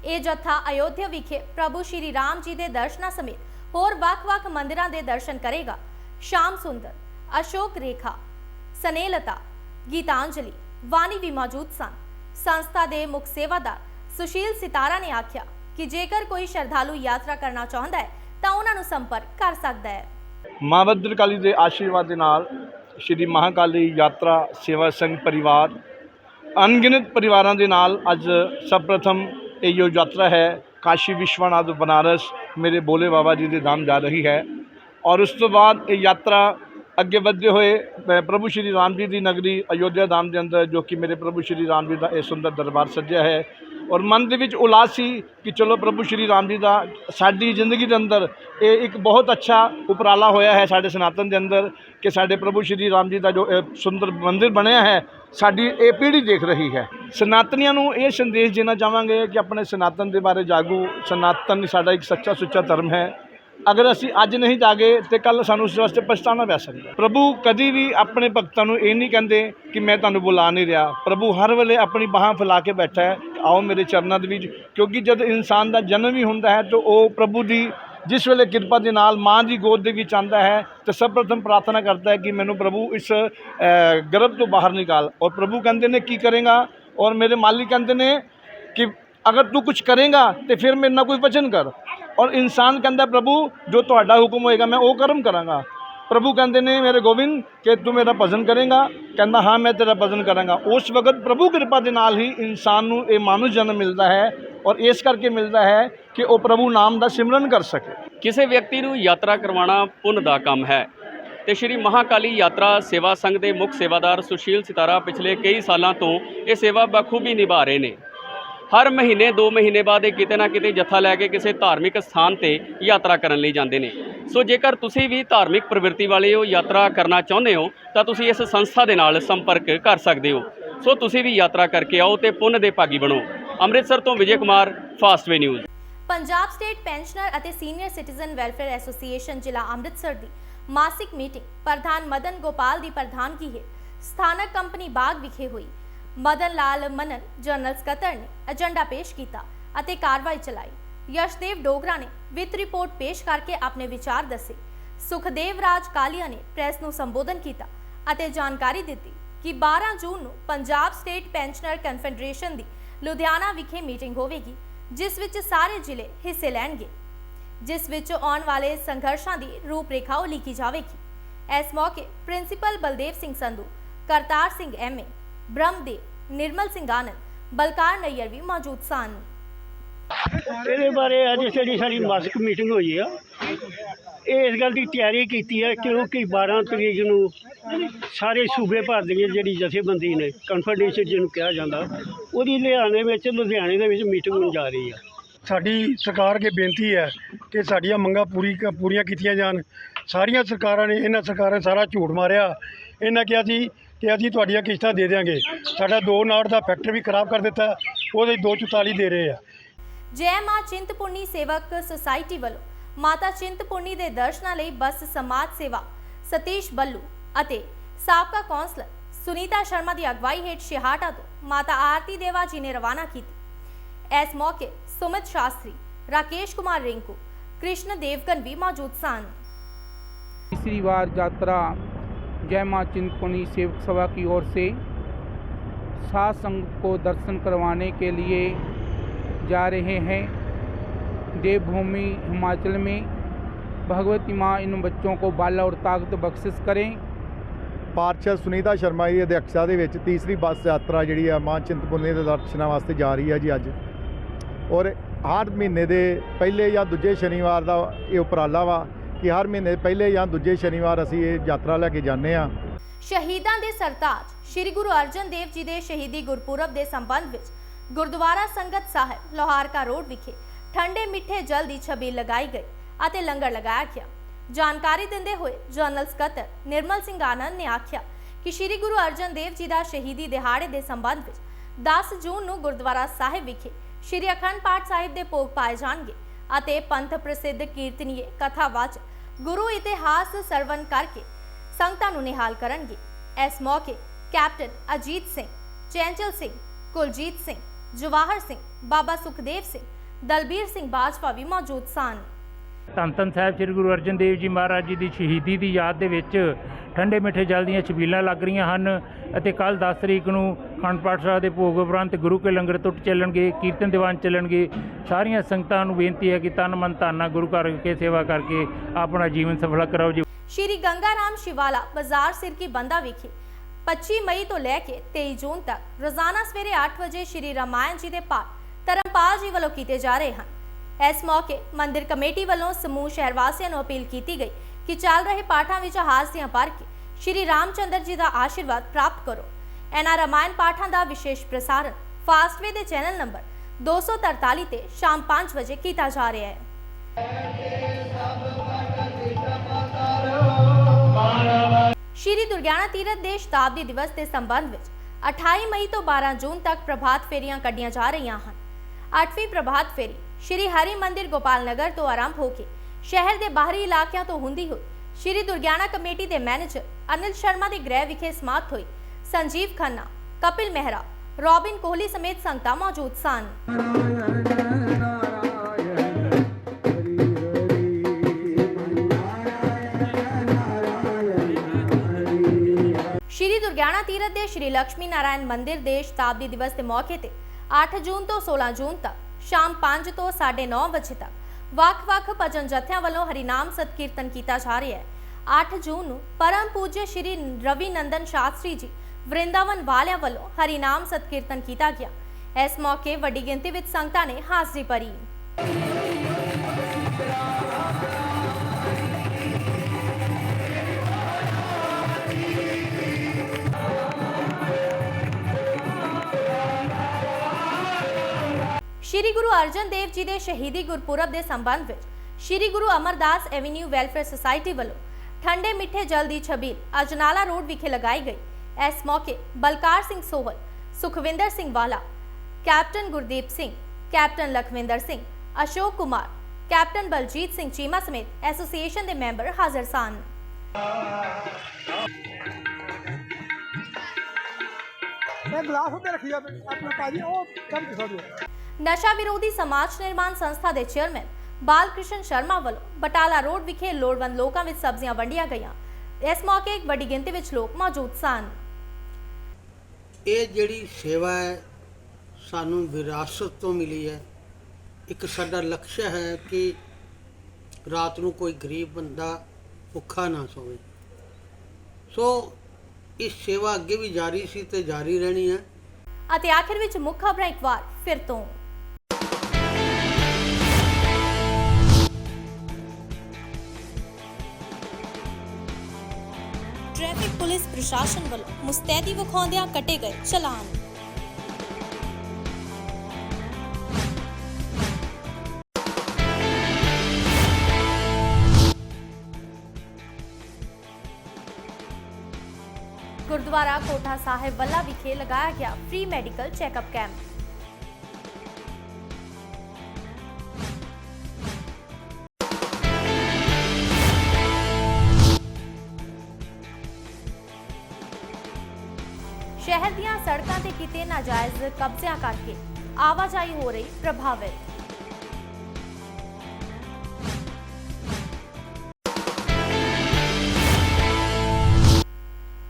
ਇਹ ਜੱਥਾ ਅਯੋਧਿਆ ਵਿਖੇ ਪ੍ਰਭੂ ਸ਼੍ਰੀ ਰਾਮ ਜੀ ਦੇ ਦਰਸ਼ਨਾਂ ਸਮੇਤ ਹੋਰ ਵੱਖ-ਵੱਖ ਮੰਦਿਰਾਂ ਦੇ ਦਰਸ਼ਨ ਕਰੇਗਾ। ਸ਼ਾਮ ਸੁੰਦਰ, ਅਸ਼ੋਕ ਰੇਖਾ, ਸਨੇਲਤਾ, ਗੀਤਾਂਜਲੀ ਵਾਨੀ ਵੀ ਮੌਜੂਦ ਸਨ। ਸੰਸਥਾ ਦੇ ਮੁੱਖ ਸੇਵਾਦਾਰ ਸੁਸ਼ੀਲ ਸਿਤਾਰਾ ਨੇ ਆਖਿਆ ਕਿ ਜੇਕਰ ਕੋਈ ਸ਼ਰਧਾਲੂ ਯਾਤਰਾ ਕਰਨਾ ਚਾਹੁੰਦਾ ਹੈ, ਤਾਂ ਉਹਨਾਂ ਨੂੰ ਸੰਪਰਕ ਕਰ ਸਕਦਾ ਹੈ। ਮਾਂ ਕਾਲੀ ਦੇ ਆਸ਼ੀਰਵਾਦ ਦੇ ਨਾਲ ਸ਼੍ਰੀ ਮਹਾਕਾਲੀ ਯਾਤਰਾ ਸੇਵਾ ਸੰਘ ਪਰਿਵਾਰ ਅਣਗਿਣਤ ਪਰਿਵਾਰਾਂ ਦੇ ਨਾਲ ਅੱਜ ਸਭ ਪ੍ਰਥਮ ਇਹ ਜੋ ਯਾਤਰਾ ਹੈ। ਕਾਸ਼ੀ ਵਿਸ਼ਵਨਾਥ ਬਨਾਰਸ ਮੇਰੇ ਬੋਲੇ ਬਾਬਾ ਜੀ ਦੇ ਧਾਮ ਜਾ ਰਹੀ ਹੈ। ਔਰ ਉਸ ਤੋਂ ਬਾਅਦ ਇਹ ਯਾਤਰਾ ਅੱਗੇ ਵਧਦੇ ਹੋਏ ਪ੍ਰਭੂ ਸ਼੍ਰੀ ਰਾਮ ਜੀ ਦੀ ਨਗਰੀ ਅਯੋਧਿਆ ਧਾਮ ਦੇ ਅੰਦਰ ਜੋ ਕਿ ਮੇਰੇ ਪ੍ਰਭੂ ਸ਼੍ਰੀ ਰਾਮ ਜੀ ਦਾ ਇਹ ਸੁੰਦਰ ਦਰਬਾਰ ਸੱਜਿਆ ਹੈ। ਔਰ ਮਨ ਦੇ ਵਿੱਚ ਉਲਾਸ ਸੀ ਕਿ ਚਲੋ ਪ੍ਰਭੂ ਸ਼੍ਰੀ ਰਾਮ ਜੀ ਦਾ ਸਾਡੀ ਜ਼ਿੰਦਗੀ ਦੇ ਅੰਦਰ ਇਹ ਇੱਕ ਬਹੁਤ ਅੱਛਾ ਉਪਰਾਲਾ ਹੋਇਆ ਹੈ ਸਾਡੇ ਸਨਾਤਨ ਦੇ ਅੰਦਰ ਕਿ ਸਾਡੇ ਪ੍ਰਭੂ ਸ਼੍ਰੀ ਰਾਮ ਜੀ ਦਾ ਜੋ ਸੁੰਦਰ ਮੰਦਿਰ ਬਣਿਆ ਹੈ, ਸਾਡੀ ਇਹ ਪੀੜ੍ਹੀ ਦੇਖ ਰਹੀ ਹੈ। ਸਨਾਤਨੀਆਂ ਨੂੰ ਇਹ ਸੰਦੇਸ਼ ਦੇਣਾ ਚਾਹਾਂਗੇ ਕਿ ਆਪਣੇ ਸਨਾਤਨ ਦੇ ਬਾਰੇ ਜਾਗੂ। ਸਨਾਤਨ ਸਾਡਾ ਇੱਕ ਸੱਚਾ ਸੁੱਚਾ ਧਰਮ ਹੈ। ਅਗਰ ਅਸੀਂ ਅੱਜ ਨਹੀਂ ਜਾਗੇ ਤੇ ਕੱਲ ਸਾਨੂੰ ਉਸ ਵਾਸਤੇ ਪਛਤਾਣਾ ਪੈ ਸਕਦਾ। ਪ੍ਰਭੂ ਕਦੀ ਵੀ ਆਪਣੇ ਭਗਤਾਂ ਨੂੰ ਇਹ ਨਹੀਂ ਕਹਿੰਦੇ ਕਿ ਮੈਂ ਤੁਹਾਨੂੰ ਬੁਲਾ ਨਹੀਂ ਰਿਹਾ। ਪ੍ਰਭੂ ਹਰ ਵੇਲੇ ਆਪਣੀ ਬਾਹਾਂ ਫੈਲਾ ਕੇ ਬੈਠਾ ਹੈ। ਆਓ ਮੇਰੇ ਚਰਨਾਂ ਦੇ ਵਿੱਚ, ਕਿਉਂਕਿ ਜਦ ਇਨਸਾਨ ਦਾ ਜਨਮ ਹੀ ਹੁੰਦਾ ਹੈ ਤਾਂ ਉਹ ਪ੍ਰਭੂ ਦੀ ਜਿਸ ਵੇਲੇ ਕਿਰਪਾ ਦੇ ਨਾਲ ਮਾਂ ਦੀ ਗੋਦ ਦੇ ਵਿੱਚ ਆਂਦਾ ਹੈ ਤੇ ਸਭ ਪ੍ਰਥਮ ਪ੍ਰਾਰਥਨਾ ਕਰਦਾ ਹੈ ਕਿ ਮੈਨੂੰ ਪ੍ਰਭੂ ਇਸ ਗਰਭ ਤੋਂ ਬਾਹਰ ਨਿਕਾਲ। ਔਰ ਪ੍ਰਭੂ ਕਹਿੰਦੇ ਨੇ, ਕੀ ਕਰੇਗਾ? ਔਰ ਮੇਰੇ ਮਾਲਿਕ ਕਹਿੰਦੇ ਨੇ ਕਿ ਅਗਰ ਤੂੰ ਕੁਝ ਕਰੇਗਾ ਤੇ ਫਿਰ ਮੇਰੇ ਨਾਲ ਕੋਈ ਵਚਨ ਕਰ। ਔਰ ਇਨਸਾਨ ਕਹਿੰਦਾ, ਪ੍ਰਭੂ, ਜੋ ਤੁਹਾਡਾ ਹੁਕਮ ਹੋਏਗਾ, ਮੈਂ ਉਹ ਕਰਮ ਕਰਾਂਗਾ। ਪ੍ਰਭੂ ਕਹਿੰਦੇ ਨੇ, ਮੇਰੇ ਗੋਬਿੰਦ, ਕਿ ਤੂੰ ਮੇਰਾ ਭਜਨ ਕਰੇਗਾ? ਕਹਿੰਦਾ, ਹਾਂ, ਮੈਂ ਤੇਰਾ ਭਜਨ ਕਰਾਂਗਾ। ਉਸ ਵਕਤ ਪ੍ਰਭੂ ਕਿਰਪਾ ਦੇ ਨਾਲ ਹੀ ਇਨਸਾਨ ਨੂੰ ਇਹ ਮਾਨਵ ਜਨਮ ਮਿਲਦਾ ਹੈ ਔਰ ਇਸ ਕਰਕੇ ਮਿਲਦਾ ਹੈ ਕਿ ਉਹ ਪ੍ਰਭੂ ਨਾਮ ਦਾ ਸਿਮਰਨ ਕਰ ਸਕੇ। ਕਿਸੇ ਵਿਅਕਤੀ ਨੂੰ ਯਾਤਰਾ ਕਰਵਾਉਣਾ ਪੁੰਨ ਦਾ ਕੰਮ ਹੈ। ਤੇ ਸ਼੍ਰੀ ਮਹਾਕਾਲੀ ਯਾਤਰਾ ਸੇਵਾ ਸੰਘ ਦੇ ਮੁੱਖ ਸੇਵਾਦਾਰ ਸੁਸ਼ੀਲ ਸਿਤਾਰਾ ਪਿਛਲੇ ਕਈ ਸਾਲਾਂ ਤੋਂ ਇਹ ਸੇਵਾ ਬਖੂਬੀ ਨਿਭਾ ਰਹੇ ਨੇ। ਹਰ ਮਹੀਨੇ 2 ਮਹੀਨੇ ਬਾਅਦ ਇਹ ਕਿਤੇ ਨਾ ਕਿਤੇ ਜੱਥਾ ਲੈ ਕੇ ਕਿਸੇ ਧਾਰਮਿਕ ਸਥਾਨ ਤੇ ਯਾਤਰਾ ਕਰਨ ਲਈ ਜਾਂਦੇ ਨੇ। ਸੋ ਜੇਕਰ ਤੁਸੀਂ ਵੀ ਧਾਰਮਿਕ ਪ੍ਰਵਿਰਤੀ ਵਾਲੇ ਹੋ, ਯਾਤਰਾ ਕਰਨਾ ਚਾਹੁੰਦੇ ਹੋ, ਤਾਂ ਤੁਸੀਂ ਇਸ ਸੰਸਥਾ ਦੇ ਨਾਲ ਸੰਪਰਕ ਕਰ ਸਕਦੇ ਹੋ। ਸੋ ਤੁਸੀਂ ਵੀ ਯਾਤਰਾ ਕਰਕੇ ਆਓ ਤੇ ਪੁੰਨ ਦੇ ਭਾਗੀ ਬਣੋ। ਅੰਮ੍ਰਿਤਸਰ ਤੋਂ Vijay Kumar Fastway news Punjab state pensioner ਅਤੇ ਸੀਨੀਅਰ ਸਿਟੀਜ਼ਨ ਵੈਲਫੇਅਰ ਐਸੋਸੀਏਸ਼ਨ ਜ਼ਿਲ੍ਹਾ ਅੰਮ੍ਰਿਤਸਰ ਦੀ ਮਾਸਿਕ ਮੀਟਿੰਗ ਪ੍ਰਧਾਨ ਮਦਨ ਗੋਪਾਲ ਦੀ ਪ੍ਰਧਾਨਗੀ ਹੇਠ ਸਥਾਨਕ ਕੰਪਨੀ ਬਾਗ ਵਿਖੇ ਹੋਈ। ਮਦਨ ਲਾਲ ਮਨਨ, ਜਨਰਲ ਸਕੱਤਰ ਨੇ ਏਜੰਡਾ ਪੇਸ਼ ਕੀਤਾ ਅਤੇ ਕਾਰਵਾਈ ਚਲਾਈ। ਯਸ਼ਦੇਵ ਡੋਗਰਾ ਨੇ ਵਿੱਤ ਰਿਪੋਰਟ ਪੇਸ਼ ਕਰਕੇ ਆਪਣੇ ਵਿਚਾਰ ਦੱਸੇ। ਸੁਖਦੇਵ ਰਾਜ ਕਾਲੀਆ ਨੇ ਪ੍ਰੈਸ ਨੂੰ ਸੰਬੋਧਨ ਕੀਤਾ ਅਤੇ ਜਾਣਕਾਰੀ ਦਿੱਤੀ ਕਿ 12 ਜੂਨ ਨੂੰ ਪੰਜਾਬ ਸਟੇਟ ਪੈਨਸ਼ਨਰ ਕਨਫੈਡਰੇਸ਼ਨ ਦੀ ਲੁਧਿਆਣਾ ਵਿਖੇ ਮੀਟਿੰਗ ਹੋਵੇਗੀ, ਜਿਸ ਵਿੱਚ ਸਾਰੇ ਜ਼ਿਲ੍ਹੇ ਹਿੱਸੇ ਲੈਣਗੇ। ਜਿਸ ਵਿੱਚ ਆਉਣ ਵਾਲੇ ਸੰਘਰਸ਼ਾਂ ਦੀ ਰੂਪਰੇਖਾ ਉਲੀਕੀ ਜਾਵੇਗੀ। ਇਸ ਮੌਕੇ ਪ੍ਰਿੰਸੀਪਲ ਬਲਦੇਵ ਸਿੰਘ ਸੰਧੂ, ਕਰਤਾਰ ਸਿੰਘ ਐਮਏ ਬ੍ਰਹਮਦੇਵ ਨਿਰਮਲ ਸਿੰਘ ਆਨੰਦ ਬਲਕਾਰ ਨਈਅਰ ਵੀ ਮੌਜੂਦ ਸਨ। ਇਹਦੇ ਬਾਰੇ ਅੱਜ ਜਿਹੜੀ ਸਾਡੀ ਮਾਸਿਕ ਮੀਟਿੰਗ ਹੋਈ ਆ ਇਹ ਇਸ ਗੱਲ ਦੀ ਤਿਆਰੀ ਕੀਤੀ ਹੈ ਕਿਉਂਕਿ 12 ਤਰੀਕ ਨੂੰ ਸਾਰੇ ਸੂਬੇ ਭਰ ਦੀਆਂ ਜਿਹੜੀ ਜਥੇਬੰਦੀ ਨੇ ਕਨਫੈਡਰੇਸ਼ਨ ਜਿਹਨੂੰ ਕਿਹਾ ਜਾਂਦਾ ਉਹਦੀ ਲੁਧਿਆਣੇ ਵਿੱਚ ਲੁਧਿਆਣੇ ਦੇ ਵਿੱਚ ਮੀਟਿੰਗ ਹੋਣ ਜਾ ਰਹੀ ਆ। ਸਾਡੀ ਸਰਕਾਰ ਅੱਗੇ ਬੇਨਤੀ ਹੈ ਕਿ ਸਾਡੀਆਂ ਮੰਗਾਂ ਪੂਰੀ ਪੂਰੀਆਂ ਕੀਤੀਆਂ ਜਾਣ। ਸਾਰੀਆਂ ਸਰਕਾਰਾਂ ਨੇ ਇਹਨਾਂ ਸਰਕਾਰਾਂ ਸਾਰਾ ਝੂਠ ਮਾਰਿਆ। ਇਹਨਾਂ ਕਿਹਾ ਸੀ ਕਿ ਅਸੀਂ ਤੁਹਾਡੀਆਂ ਕਿਸ਼ਤਾਂ ਦੇ ਦੇਵਾਂਗੇ ਸਾਡਾ 2 ਨਾੜ ਦਾ ਫੈਕਟਰ ਵੀ ਖਰਾਬ ਕਰ ਦਿੱਤਾ ਉਹਦੇ 244 ਦੇ ਰਹੇ ਆ। ਜੈ ਮਾਂ ਚਿੰਤਪੁਰਨੀ ਸੇਵਕ ਸੁਸਾਇਟੀ ਵੱਲੋਂ ਮਾਤਾ ਚਿੰਤਪੁਰਨੀ ਦੇ ਦਰਸ਼ਨਾਂ ਲਈ ਬੱਸ ਸਮਾਜ ਸੇਵਾ ਸਤੀਸ਼ ਬੱਲੂ ਅਤੇ ਸਾਬਕਾ ਕੌਂਸਲਰ ਸੁਨੀਤਾ ਸ਼ਰਮਾ ਦੀ ਅਗਵਾਈ ਹੇਠ ਸ਼ਿਹਾਟਾ ਤੋਂ ਮਾਤਾ ਆਰਤੀ ਦੇਵਾ ਜੀ ਨੇ ਰਵਾਨਾ ਕੀਤੀ। ਇਸ ਮੌਕੇ ਸੁਮਿਤ ਸ਼ਾਸਤਰੀ ਰਾਕੇਸ਼ ਕੁਮਾਰ ਰਿੰਕੂ ਕ੍ਰਿਸ਼ਨ ਦੇਵਗਨ ਵੀ ਮੌਜੂਦ ਸਨ। ਤੀਸਰੀ ਵਾਰ ਯਾਤਰਾ जय माँ चिंतपुर्णी सेवक सभा की ओर से सात संघ को दर्शन करवाने के लिए जा रहे हैं देवभूमि हिमाचल में भगवती माँ इन बच्चों को बाला और ताकत बख्शिश करें ਪਾਰਸ਼ਦ ਸੁਨੀਤਾ ਸ਼ਰਮਾ ਜੀ ਦੀ ਅਧਿਕਸ਼ਤਾ ਦੇ ਵਿੱਚ ਤੀਸਰੀ ਬੱਸ ਯਾਤਰਾ ਜਿਹੜੀ ਆ ਮਾਂ ਚਿੰਤਪੁਰਨੀ ਦੇ ਦਰਸ਼ਨਾਂ ਵਾਸਤੇ ਜਾ ਰਹੀ ਹੈ ਜੀ ਅੱਜ ਔਰ ਹਰ ਮਹੀਨੇ ਦੇ ਪਹਿਲੇ ਜਾਂ ਦੂਜੇ ਸ਼ਨੀਵਾਰ ਦਾ ਇਹ ਉਪਰਾਲਾ ਵਾ ਕਿ ਹਰ ਮਹੀਨੇ ਪਹਿਲੇ ਜਾਂ ਦੂਜੇ ਸ਼ਨੀਵਾਰ ਅਸੀਂ ਇਹ ਯਾਤਰਾ ਲੈ ਕੇ ਜਾਂਦੇ ਆ ਸ਼ਹੀਦਾਂ ਦੇ ਸਰਤਾਜ, ਸ੍ਰੀ ਗੁਰੂ ਅਰਜਨ ਦੇਵ ਜੀ ਦੇ ਸ਼ਹੀਦੀ ਗੁਰਪੁਰਬ ਦੇ ਸੰਬੰਧ ਵਿੱਚ ਗੁਰਦੁਆਰਾ ਸੰਗਤ ਸਾਹਿਬ, ਲੋਹਾਰਕਾ ਰੋਡ ਵਿਖੇ ਠੰਡੇ ਮਿੱਠੇ ਜਲ ਦੀ ਛਬੀਲ ਲਗਾਈ ਗਈ ਅਤੇ ਲੰਗਰ ਲਗਾਇਆ ਗਿਆ। ਜਾਣਕਾਰੀ ਦਿੰਦੇ ਹੋਏ ਜਨਰਲ ਸਕੱਤਰ ਨਿਰਮਲ ਸਿੰਘ ਆਨੰਦ ਨੇ ਆਖਿਆ ਕਿ ਸ੍ਰੀ ਗੁਰੂ ਅਰਜਨ ਦੇਵ ਜੀ ਦਾ ਸ਼ਹੀਦੀ ਦਿਹਾੜੇ ਦੇ ਸੰਬੰਧ ਵਿੱਚ 10 ਜੂਨ ਨੂੰ ਗੁਰਦੁਆਰਾ ਸਾਹਿਬ ਵਿਖੇ ਸ੍ਰੀ ਅਖੰਡ ਪਾਠ ਸਾਹਿਬ ਦੇ ਭੋਗ ਪਾਏ ਜਾਣਗੇ। ਅਤੇ ਪੰਥ ਪ੍ਰਸਿੱਧ ਕੀਰਤਨੀਏ ਕਥਾਵਾਚਕ ਗੁਰੂ ਇਤਿਹਾਸ ਸਰਵਨ ਕਰਕੇ ਸੰਗਤਾਂ ਨੂੰ ਨਿਹਾਲ ਕਰਨਗੇ। ਇਸ ਮੌਕੇ ਕੈਪਟਨ ਅਜੀਤ ਸਿੰਘ, ਚੈਂਚਲ ਸਿੰਘ, ਕੁਲਜੀਤ ਸਿੰਘ, ਜਵਾਹਰ ਸਿੰਘ, ਬਾਬਾ ਸੁਖਦੇਵ ਸਿੰਘ, ਦਲਬੀਰ ਸਿੰਘ ਬਾਜਵਾ ਵੀ ਮੌਜੂਦ ਸਨ। ਧੰਨ ਧੰਨ ਸਾਹਿਬ ਸ੍ਰੀ ਗੁਰੂ ਅਰਜਨ ਦੇਵ ਜੀ ਮਹਾਰਾਜ ਜੀ ਦੀ ਸ਼ਹੀਦੀ ਦੀ ਯਾਦ ਦੇ ਵਿੱਚ ਠੰਡੇ ਮਿੱਠੇ ਜਲ ਦੀਆਂ ਛਬੀਲਾਂ ਲੱਗ ਰਹੀਆਂ ਹਨ ਅਤੇ ਕੱਲ 10 ਤਰੀਕ ਨੂੰ ਖੰਡ ਪਾਠ ਸਾਹਿਬ ਦੇ ਭੋਗ ਉਪਰੰਤ ਗੁਰੂ ਕੇ ਲੰਗਰ ਟੁੱਟ ਚੱਲਣਗੇ, ਕੀਰਤਨ ਦੀਵਾਨ ਚੱਲਣਗੇ। ਸਾਰੀਆਂ ਸੰਗਤਾਂ ਨੂੰ ਬੇਨਤੀ ਹੈ ਕਿ ਤਨ ਮਨ ਧਨ ਗੁਰੂ ਘਰ ਕੇ ਸੇਵਾ ਕਰਕੇ ਆਪਣਾ ਜੀਵਨ ਸਫਲ ਕਰਾਓ ਜੀ। ਸ਼੍ਰੀ ਗੰਗਾਰਾਮ ਸ਼ਿਵਾਲਾ ਬਾਜ਼ਾਰ ਸਿਰਕੀ ਬੰਦਾ ਵਿਖੇ 25 ਮਈ ਤੋਂ ਲੈ ਕੇ 23 ਜੂਨ ਤੱਕ ਰੋਜ਼ਾਨਾ ਸਵੇਰੇ 8 ਵਜੇ ਸ਼੍ਰੀ ਰਾਮਾਇਣ ਜੀ ਦੇ ਪਾਠ ਧਰਮਪਾਲ ਜੀ ਵੱਲੋਂ ਕੀਤੇ ਜਾ ਰਹੇ ਹਨ। ਇਸ ਮੌਕੇ ਮੰਦਿਰ ਕਮੇਟੀ ਵੱਲੋਂ ਸਮੂਹ ਸ਼ਹਿਰ ਵਾਸੀਆਂ ਨੂੰ ਅਪੀਲ ਕੀਤੀ ਗਈ ਕਿ ਚੱਲ ਰਹੇ ਪਾਠਾਂ ਵਿੱਚ ਹਾਸਿਆਂ ਭਰ ਕੇ ਸ਼੍ਰੀ ਰਾਮਚੰਦਰ ਜੀ ਦਾ ਆਸ਼ੀਰਵਾਦ ਪ੍ਰਾਪਤ ਕਰੋ। ਇਹਨਾਂ ਰਾਮਾਇਣ ਪਾਠਾਂ ਦਾ ਵਿਸ਼ੇਸ਼ ਪ੍ਰਸਾਰਣ ਫਾਸਟਵੇ ਦੇ ਚੈਨਲ ਨੰਬਰ 243 ਤੇ ਸ਼ਾਮ 5 ਵਜੇ ਕੀਤਾ ਜਾ ਰਿਹਾ ਹੈ। ਸ਼੍ਰੀ ਦੁਰਗਿਆਣਾ ਤੀਰਥ ਦੇ ਸ਼ਤਾਬਦੀ ਦਿਵਸ ਦੇ ਸੰਬੰਧ ਵਿੱਚ 28 ਮਈ ਤੋਂ 12 ਜੂਨ ਤੱਕ ਪ੍ਰਭਾਤ ਫੇਰੀਆਂ ਕੱਢੀਆਂ ਜਾ ਰਹੀਆਂ ਹਨ। 8ਵੀਂ ਪ੍ਰਭਾਤ ਫੇਰੀ ਸ਼੍ਰੀ ਹਰੀ ਮੰਦਿਰ ਗੋਪਾਲ ਨਗਰ ਤੋਂ ਆਰੰਭ ਹੋ ਕੇ ਸ਼ਹਿਰ ਦੇ ਬਾਹਰੀ ਇਲਾਕਿਆਂ ਤੋਂ ਹੁੰਦੀ ਹੋਈ ਸ਼੍ਰੀ ਦੁਰਗਿਆਣਾ ਕਮੇਟੀ ਦੇ ਮੈਨੇਜਰ ਅਨਿਲ ਸ਼ਰਮਾ ਦੇ ਗ੍ਰਹਿ ਵਿਖੇ ਸਮਾਪਤ ਹੋਈ। ਸੰਜੀਵ ਖੰਨਾ, ਕਪਿਲ ਮਹਿਰਾ, ਰੋਬਿਨ ਕੋਹਲੀ ਸਮੇਤ ਸੰਗਤਾਂ ਮੌਜੂਦ ਸਨ। ਸ਼੍ਰੀ ਦੁਰਗਿਆਣਾ ਤੀਰਥ ਦੇ ਸ਼੍ਰੀ ਲక్ష్ਮੀ ਨਾਰਾਇਣ ਮੰਦਿਰ ਦੇ ਸ਼ਤਾਬਦੀ ਦਿਵਸ ਦੇ ਮੌਕੇ ਤੇ 8 ਜੂਨ ਤੋਂ 16 ਜੂਨ ਤੱਕ ਸ਼ਾਮ 5 ਤੋਂ 9:30 ਵਜੇ ਤੱਕ। ਵੱਖ-ਵੱਖ ਭਜਨ ਜਥਿਆਂ ਵੱਲੋਂ ਹਰੀਨਾਮ ਸਤਕੀਰਤਨ ਕੀਤਾ ਜਾ ਰਿਹਾ ਹੈ। 8 ਜੂਨ ਨੂੰ ਪਰਮ ਪੂਜਯ ਸ਼੍ਰੀ ਰਵੀ ਨੰਦਨ ਸ਼ਾਸਤਰੀ ਜੀ ਵਰਿੰਦਾਵਨ ਵਾਲਿਆਂ ਵੱਲੋਂ ਹਰੀਨਾਮ ਸਤਕੀਰਤਨ ਕੀਤਾ ਗਿਆ। ਇਸ ਮੌਕੇ ਵੱਡੀ ਗਿਣਤੀ ਵਿੱਚ ਸੰਗਤਾਂ ਨੇ ਹਾਜ਼ਰੀ ਭਰੀ। ਸ਼੍ਰੀ ਗੁਰੂ ਅਰਜਨ ਦੇਵ ਜੀ ਦੇ ਸ਼ਹੀਦੀ ਗੁਰਪੁਰਬ ਦੇ ਸੰਬੰਧ ਵਿੱਚ Shri Guru Amardas avenue welfare society ਵੱਲੋਂ ਠੰਡੇ ਮਿੱਠੇ ਜਲ ਦੀ ਛਬੀਲ ਅਜਨਾਲਾ ਰੋਡ ਵਿਖੇ ਲਗਾਈ ਗਈ। ਇਸ ਮੌਕੇ ਬਲਕਾਰ ਸਿੰਘ ਸੋਹਲ, ਸੁਖਵਿੰਦਰ ਸਿੰਘ ਵਾਲਾ, captain Gurdeep Singh, captain Lakhwinder Singh, Ashok Kumar, captain Baljit Singh Cheema ਸਮੇਤ ਐਸੋਸੀਏਸ਼ਨ ਦੇ ਮੈਂਬਰ ਹਾਜ਼ਰ ਸਨ। ਇਹ ਗਲਾਸ ਉੱਤੇ ਰੱਖੀ ਜਾ ਆਪਣਾ ਭਾਜੀ, ਉਹ ਕੰਮ ਦਿਖਾ ਦਿਓ। ਨਸ਼ਾ ਵਿਰੋਧੀ ਸਮਾਜ ਨਿਰਮਾਣ ਸੰਸਥਾ ਦੇ ਚੇਅਰਮੈਨ ਬਾਲਕ੍ਰਿਸ਼ਨ ਸ਼ਰਮਾ ਵੱਲੋਂ ਬਟਾਲਾ ਰੋਡ ਵਿਖੇ ਲੋੜਵੰਦ ਲੋਕਾਂ ਵਿੱਚ ਸਬਜ਼ੀਆਂ ਵੰਡੀਆਂ ਗਈਆਂ। ਇਸ ਮੌਕੇ ਇੱਕ ਵੱਡੀ ਗਿਣਤੀ ਵਿੱਚ ਲੋਕ ਮੌਜੂਦ ਸਨ। ਇਹ ਜਿਹੜੀ ਸੇਵਾ ਹੈ ਸਾਨੂੰ ਵਿਰਾਸਤ ਤੋਂ ਮਿਲੀ ਹੈ। ਇੱਕ ਸਾਡਾ ਲਕਸ਼ ਹੈ ਕਿ ਰਾਤ ਨੂੰ ਕੋਈ ਗਰੀਬ ਬੰਦਾ ਭੁੱਖਾ ਨਾ ਸੋਵੇ। ਸੋ ਇਹ ਸੇਵਾ ਅੱਗੇ ਵੀ ਜਾਰੀ ਸੀ ਤੇ ਜਾਰੀ ਰਹਿਣੀ ਹੈ। ਅਤੇ ਆਖਿਰ ਵਿੱਚ ਮੁੱਖ ਖਬਰਾਂ ਇੱਕ ਵਾਰ ਫਿਰ ਤੋਂ। ਪੁਲਿਸ ਪ੍ਰਸ਼ਾਸਨ ਵੱਲੋਂ ਮੁਸਤੈਦੀ ਵਿਖਾਉਂਦਿਆਂ ਕੱਟੇ ਗਏ ਚਲਾਨ ਗੁਰਦੁਆਰਾ ਕੋਠਾ ਸਾਹਿਬ ਵੱਲਾ ਵਿਖੇ ਲਗਾਇਆ ਗਿਆ ਫ੍ਰੀ ਮੈਡੀਕਲ ਚੈੱਕਅਪ ਕੈਂਪ ਤੇ ਨਾਜਾਇਜ਼ ਕਬਜ਼ਿਆਂ ਕਰਕੇ ਆਵਾਜਾਈ ਹੋ ਰਹੀ ਪ੍ਰਭਾਵਿਤ।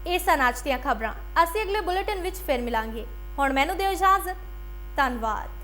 ਇਹ ਸਨ ਅੱਜ ਦੀਆਂ ਖਬਰਾਂ। ਅਸੀਂ ਅਗਲੇ ਬੁਲੇਟਿਨ ਵਿੱਚ ਫਿਰ ਮਿਲਾਂਗੇ। ਹੁਣ ਮੈਨੂੰ ਦਿਓ ਇਜਾਜ਼ਤ। ਧੰਨਵਾਦ।